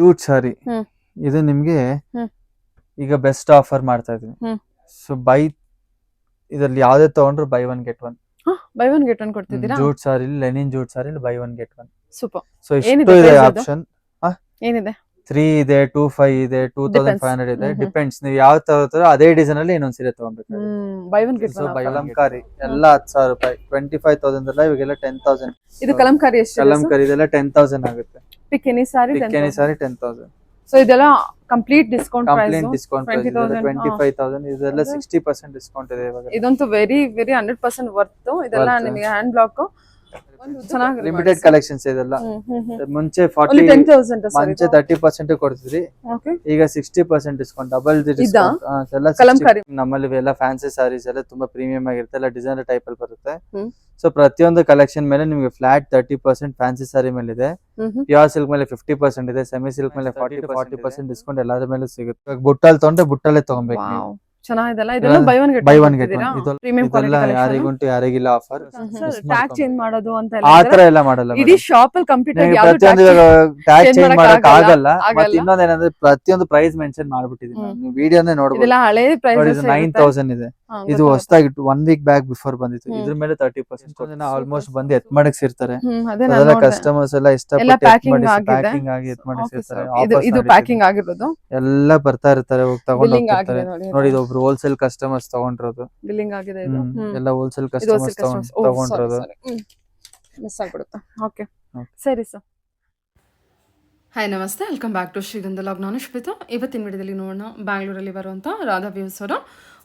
Jute ಸಾರಿ. ಇದು ನಿಮ್ಗೆ ಈಗ ಬೆಸ್ಟ್ ಆಫರ್ ಮಾಡ್ತಾ ಇದೀನಿ. ಸೊ ಬೈ ಇದ್ರಲ್ಲಿ ಯಾವ್ದೇ ತಗೊಂಡ್ರು buy one get one buy one get one ಕೊಡ್ತಿದ್ದೀರಾ? Jute sari linen jute sari buy one get one super. So ಇಷ್ಟು ಇದೆ? ಆಪ್ಷನ್ ಏನಿದೆ? ತ್ರೀ ಇದೆ ಟೂ ಫೈವ್ ಇದೆ ಟೂ ತೌಸಂಡ್. ಫೈವ್ ಹಂಡ್ರೆಡ್ ಇದೆ. ಡಿಪೆಂಡ್ಸ್ ನೀವು ಯಾವ ತರ ಅದೇ ಡಿಸೈನ್ ಅಲ್ಲಿ ಇನ್ನೊಂದ್ ಸೀರೆ ತಗೊಂಡ್ಬೇಕು ಕಲಂಕಾರಿ. ಎಲ್ಲ ಹತ್ತು ಸಾವಿರ ರೂಪಾಯಿ. ಟ್ವೆಂಟಿ ಫೈವ್ ತೌಸಂಡ್ ಅಲ್ಲ ಇವಾಗೆಲ್ಲ ಟೆನ್ ತೌಸಂಡ್ ಇದು ಕಲಂಕಾರಿ ಎಷ್ಟು ಕಲಂಕಾರಿ ಇದೆಲ್ಲ ಟೆನ್ ತೌಸಂಡ್ ಆಗುತ್ತೆ. ಪಿಕೆನಿ sari ಪಿಕೆನಿ sari ten thousand so ಇದೆಲ್ಲ complete discount complaint discount 20,000, twenty. Five thousand ಇದೆಲ್ಲ ಸಿಕ್ಸ್ಟಿ ಪರ್ಸೆಂಟ್ ಡಿಸ್ಕೌಂಟ್ ಇದೆ ಇವಾಗ. ಇದಂತೂ very very hundred percent worth ಇದೆಲ್ಲ ನಿಮಗೆ ಹ್ಯಾಂಡ್ ಬ್ಲಾಕ್ ಲಿಮಿಟೆಡ್ ಕಲೆಕ್ಷನ್ಸ್ ಇದೆಲ್ಲ. ಮುಂಚೆ ಫಾರ್ಟಿ ಮುಂಚೆ ತರ್ಟಿ ಪರ್ಸೆಂಟ್ ಕೊಡ್ತಿದ್ರಿ. ಓಕೆ ಈಗ sixty percent discount double discount ಎಲ್ಲ ಕಲಂಕಾರಿ. ನಮ್ಮಲ್ಲಿ ಎಲ್ಲ ಫ್ಯಾನ್ಸಿ ಸಾರೀಸ್ ಎಲ್ಲ ತುಂಬಾ ಪ್ರೀಮಿಯಂ ಆಗಿರುತ್ತೆ ಎಲ್ಲ ಡಿಸೈನರ್ ಟೈಪ್ ಅಲ್ಲಿ ಬರುತ್ತೆ. ಸೊ ಪ್ರತಿಯೊಂದು ಕಲೆಕ್ಷನ್ ಮೇಲೆ ನಿಮಗೆ flat thirty percent fancy sari ಮೇಲೆ ಇದೆ ಪ್ಯೂರ್ ಸಿಲ್ಕ್ ಮೇಲೆ ಫಿಫ್ಟಿ ಪರ್ಸೆಂಟ್ ಇದೆ ಸೆಮಿ ಸಿಲ್ಕ್ ಮೇಲೆ ಫಾರ್ಟಿ ಫಾರ್ಟಿ ಪರ್ಸೆಂಟ್ ಡಿಸ್ಕೌಂಟ್ ಎಲ್ಲಾದ್ರ ಮೇಲೆ ಸಿಗುತ್ತೆ. ಬುಟ್ಟಲ್ಲಿ ಬುಟ್ಟಲ್ ತಗೊಂಡ್ರೆ ಬುಟ್ಟಲ್ಲೇ ತಗೊಬೇಕು ಚೆನ್ನಾಗಿದೆಲ್ಲ? ಇದೆಲ್ಲ buy one get buy one get one ಇದು ಪ್ರೀಮಿಯಂ ಕ್ವಾಲಿಟಿ ಯಾರಿಗುಂಟು ಯಾರಿಗಿಲ್ಲ ಆಫರ್ ಟ್ಯಾಗ್ ಚೇಂಜ್ ಮಾಡೋದು ಅಂತ ಆ ತರ ಎಲ್ಲ ಮಾಡಲ್ಲ ಇಡೀ ಶಾಪ್ ಅಲ್ಲಿ ಕಂಪ್ಲೀಟ್ ಆಗಿ ನಿಮ್ಗೆ ಪ್ರತಿಯೊಂದು ಟ್ಯಾಗ್ ಚೇಂಜ್ ಮಾಡಕ್ ಆಗಲ್ಲ. ಮತ್ತೆ ಇನ್ನೊಂದ್ ಏನಂದ್ರೆ ಪ್ರತಿಯೊಂದು ಪ್ರೈಸ್ ಮೆನ್ಷನ್ ಮಾಡ್ಬಿಟ್ಟಿದೀನಿ ನೀವು ವಿಡಿಯೋನೇ ನೋಡಬಹುದು ಇದೆಲ್ಲ ಹಳೆ ಪ್ರೈಸ್ ನೈನ್ ತೌಸಂಡ್ ಇದೆ. ಇದು ಹೊಸದಾಗಿ ಒನ್ ವೀಕ್ ಬ್ಯಾಕ್ ಬಿಫೋರ್ ಬಂದಿತ್ತು. ಇದ್ರ ಮೇಲೆ ತರ್ಟಿ ಪರ್ಸೆಂಟ್ ಆಲ್ಮೋಸ್ಟ್ ಬಂದು ಎತ್ ಮಾಡಕ್ ನಾನು ಅದೆಲ್ಲ ಕಸ್ಟಮರ್ಸ್ ಎಲ್ಲ ಎಲ್ಲ ಇಷ್ಟಪಟ್ಟು. ಪ್ಯಾಕಿಂಗ್ ಆಗಿ ಎತ್ ಮಾಡಕ್ Okay, ಇದು ಇದು ಪ್ಯಾಕಿಂಗ್ ಆಗಿರೋದು? ಎಲ್ಲ ಬರ್ತಾ ಇರ್ತಾರೆ ಹೋಗಿ ತಗೊಂಡ್ ನೋಡಿ ಇದು. ಒಬ್ರು ಹೋಲ್ಸೇಲ್ ಕಸ್ಟಮರ್ಸ್ ತಗೊಂಡಿರೋದು. ಬಿಲ್ಲಿಂಗ್ ಆಗಿದೆ ಇದು. ಹ್ಮ್. ಎಲ್ಲ ಹೋಲ್ಸೇಲ್ ಇದು ಕಸ್ಟಮರ್ಸ್ ತಗೊಂಡಿರೋದು. ಮಿಸ್ ಆಗ್ಬಿಡುತ್ತೆ. Okay Okay. ಸರಿ ಸರ್ ಹಾಯ್ ನಮಸ್ತೆ. Welcome back to Shrigandha log ನಾನು ಶ್ವೇತಾ ಇವತ್ತಿನ ವಿಡಿಯೋದಲ್ಲಿ ನೋಡೋಣ ಬ್ಯಾಂಗ್ಳೂರಲ್ಲಿ ಬರುವಂಥ ರಾಧಾ ವ್ಯೂಸ್ ಅವರು.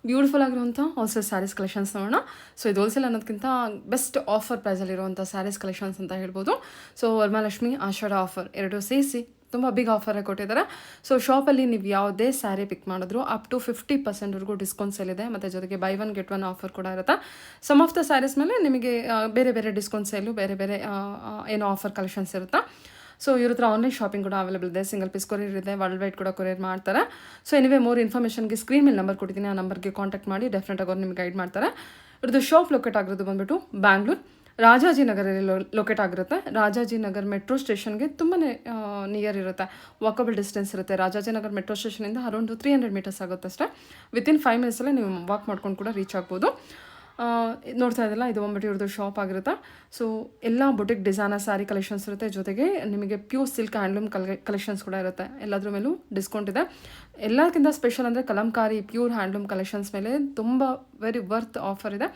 ಬ್ಯೂಟಿಫುಲ್ ಆಗಿರುವಂಥ ಹೋಲ್ಸೇಲ್ ಸ್ಯಾರೀಸ್ ಕಲೆಕ್ಷನ್ಸ್ ನೋಡೋಣ. ಸೊ ಇದು ಹೋಲ್ಸೇಲ್ ಅನ್ನೋದಕ್ಕಿಂತ ಬೆಸ್ಟ್ ಆಫರ್ ಪ್ರೈಸಲ್ಲಿರುವಂಥ ಸ್ಯಾರೀಸ್ ಕಲೆಕ್ಷನ್ಸ್ ಅಂತ ಹೇಳ್ಬೋದು. ಸೊ ವರಮಹಾಲಕ್ಷ್ಮಿ ಆಷಾಢ ಆಫರ್ ಎರಡು ಸೇರಿಸಿ ತುಂಬ ಬಿಗ್ ಆಫರ್ ಕೊಟ್ಟಿದ್ದಾರೆ ಸೊ ಶಾಪಲ್ಲಿ ನೀವು ಯಾವುದೇ ಸ್ಯಾರಿ ಪಿಕ್ ಮಾಡಿದ್ರು ಅಪ್ ಟು ಫಿಫ್ಟಿ ಪರ್ಸೆಂಟ್ವರೆಗೂ ಡಿಸ್ಕೌಂಟ್ ಸೇಲ್ ಇದೆ. ಮತ್ತು ಜೊತೆಗೆ buy one get one offer ಕೂಡ ಇರುತ್ತೆ. ಸಮ್ ಆಫ್ ದ ಸ್ಯಾರೀಸ್ ಮೇಲೆ ನಿಮಗೆ ಬೇರೆ ಬೇರೆ ಡಿಸ್ಕೌಂಟ್ ಸೇಲು ಬೇರೆ ಬೇರೆ ಏನೋ ಆಫರ್ ಕಲೆಕ್ಷನ್ಸ್ ಇರುತ್ತೆ? ಸೊ ಇವ್ರ ಹತ್ರ ಆನ್ಲೈನ್ ಶಾಪಿಂಗ್ ಕೂಡ ಅವೈಲೇಬಲ್ ಇದೆ. ಸಿಂಗಲ್ ಪೀಸ್ ಕೊರಿಯರ್ ಇದೆ. ವರ್ಲ್ಡ್ ವೈಡ್ ಕೂಡ ಕೊರಿಯರ್ ಮಾಡ್ತಾರೆ. ಸೊ ಎನಿವೇ ಮೋರ್ ಇನ್ಫಾರ್ಮೇಷನ್ಗೆ ಸ್ಕ್ರೀನ್ ಮೇಲೆ ನಂಬರ್ ಕೊಟ್ಟಿದ್ದೀನಿ. ಆ ನಂಬರ್ಗೆ ಕಾಂಟ್ಯಾಕ್ಟ್ ಮಾಡಿ ಡೆಫಿನೆಟಾಗಿ ಅವ್ರು ನಿಮ್ಗೆ ಗೈಡ್ ಮಾಡ್ತಾರೆ. ಇವ್ರದ್ದು ಶಾಪ್ ಲೊಕೇಟ್ ಆಗಿರೋದು ಬಂದ್ಬಿಟ್ಟು ಬ್ಯಾಂಗ್ಳೂರ್ ರಾಜಾಜಿನಗರಲ್ಲಿ ಲೊಕೇಟ್ ಆಗಿರುತ್ತೆ. ರಾಜಾಜಿನಗರ್ ಮೆಟ್ರೋ ಸ್ಟೇಷನ್ಗೆ ತುಂಬಾ ನಿಯರ್ ಇರುತ್ತೆ. ವಾಕಬಲ್ ಡಿಸ್ಟೆನ್ಸ್ ಇರುತ್ತೆ. ರಾಜಾಜಿನಗರ್ ಮೆಟ್ರೋ ಸ್ಟೇಷನಿಂದ ಅರೌಂಡ್ ತ್ರೀ ಹಂಡ್ರೆಡ್ ಮೀಟರ್ಸ್ ಆಗುತ್ತೆ ಅಷ್ಟೇ. ವಿತಿನ್ ಫೈವ್ ಮಿನಿಟ್ಸಲ್ಲೇ ನೀವು ವಾಕ್ ಮಾಡ್ಕೊಂಡು ಕೂಡ ರೀಚ್ ಆಗ್ಬೋದು. ನೋಡ್ತಾ ಇದ್ದಲ್ಲ ಇದು ಬಂದ್ಬಿಟ್ಟು ಇವ್ರದ್ದು ಶಾಪ್ ಆಗಿರುತ್ತೆ. ಸೊ ಎಲ್ಲ ಬೊಟಿಕ್ ಡಿಸೈನರ್ ಸ್ಯಾರಿ ಕಲೆಕ್ಷನ್ಸ್ ಇರುತ್ತೆ. ಜೊತೆಗೆ ನಿಮಗೆ ಪ್ಯೂರ್ ಸಿಲ್ಕ್ ಹ್ಯಾಂಡ್ಲೂಮ್ ಕಲೆ ಕಲೆಕ್ಷನ್ಸ್ ಕೂಡ ಇರುತ್ತೆ. ಎಲ್ಲದ್ರ ಮೇಲೂ ಡಿಸ್ಕೌಂಟ್ ಇದೆ. ಎಲ್ಲಕ್ಕಿಂತ ಸ್ಪೆಷಲ್ ಅಂದರೆ ಕಲಂಕಾರಿ ಪ್ಯೂರ್ ಹ್ಯಾಂಡ್ಲೂಮ್ ಕಲೆಕ್ಷನ್ಸ್ ಮೇಲೆ ತುಂಬ ವೆರಿ ವರ್ತ್ ಆಫರ್ ಇದೆ.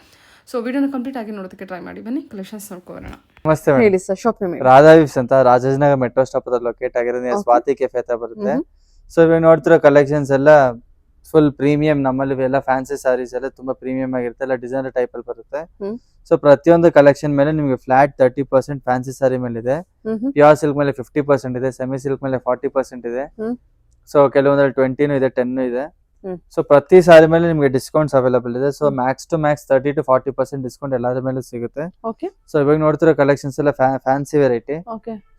ಸೊ ವಿಡಿಯೋನ ಕಂಪ್ಲೀಟ್ ಆಗಿ ನೋಡೋದಕ್ಕೆ ಟ್ರೈ ಮಾಡಿ ಬನ್ನಿ ಕಲೆಕ್ಷನ್ಸ್ ನೋಡ್ಕೋಬರೋಣ ನಮಸ್ತೆ. ಹೇಳಿ sir shop name Radha weaves ಅಂತ ರಾಜಾಜಿನಗರ್ ಮೆಟ್ರೋ ಸ್ಟಾಪ್ ಹತ್ರ ಲೊಕೇಟ್ ಆಗಿರೋದು. ಸ್ವಾತಿ ಕೆಫೆ ಹತ್ರ ಬರುತ್ತೆ. ಸೊ ಇವಾಗ ನೋಡ್ತಿರೋ ಕಲೆಕ್ಷನ್ಸ್ ಎಲ್ಲ ಫುಲ್ ಪ್ರೀಮಿಯಂ ನಮ್ಮಲ್ಲಿ ಎಲ್ಲ ಫ್ಯಾನ್ಸಿ ಸಾರೀಸ್ ಎಲ್ಲ ತುಂಬಾ ಪ್ರೀಮಿಯಂ ಆಗಿರುತ್ತೆ ಎಲ್ಲ ಡಿಸೈನರ್ ಟೈಪ್ ಅಲ್ಲಿ ಬರುತ್ತೆ. ಸೊ ಪ್ರತಿಯೊಂದು ಕಲೆಕ್ಷನ್ ಮೇಲೆ ನಿಮಗೆ flat thirty percent fancy sari ಮೇಲೆ ಇದೆ ಪ್ಯೂರ್ ಸಿಲ್ಕ್ ಮೇಲೆ ಫಿಫ್ಟಿ ಪರ್ಸೆಂಟ್ ಇದೆ ಸೆಮಿ ಸಿಲ್ಕ್ ಮೇಲೆ ಫಾರ್ಟಿ ಪರ್ಸೆಂಟ್ ಇದೆ. ಸೊ ಕೆಲವೊಂದ್ರಲ್ಲಿ ಟ್ವೆಂಟಿನೂ ಇದೆ ಟೆನ್ ಇದೆ. ಸೊ ಪ್ರತಿ ಸಾರಿ ಮೇಲೆ ನಿಮಗೆ ಡಿಸ್ಕೌಂಟ್ಸ್ ಅವೈಲಬಲ್ ಇದೆ. So max to max thirty to forty percent discount ಎಲ್ಲಾದ್ರ ಮೇಲೆ ಸಿಗುತ್ತೆ. ಸೊ ಇವಾಗ ನೋಡ್ತಿರೋ ಕಲೆಕ್ಷನ್ಸ್ ಎಲ್ಲ ಫ್ಯಾನ್ಸಿ ವೆರೈಟಿ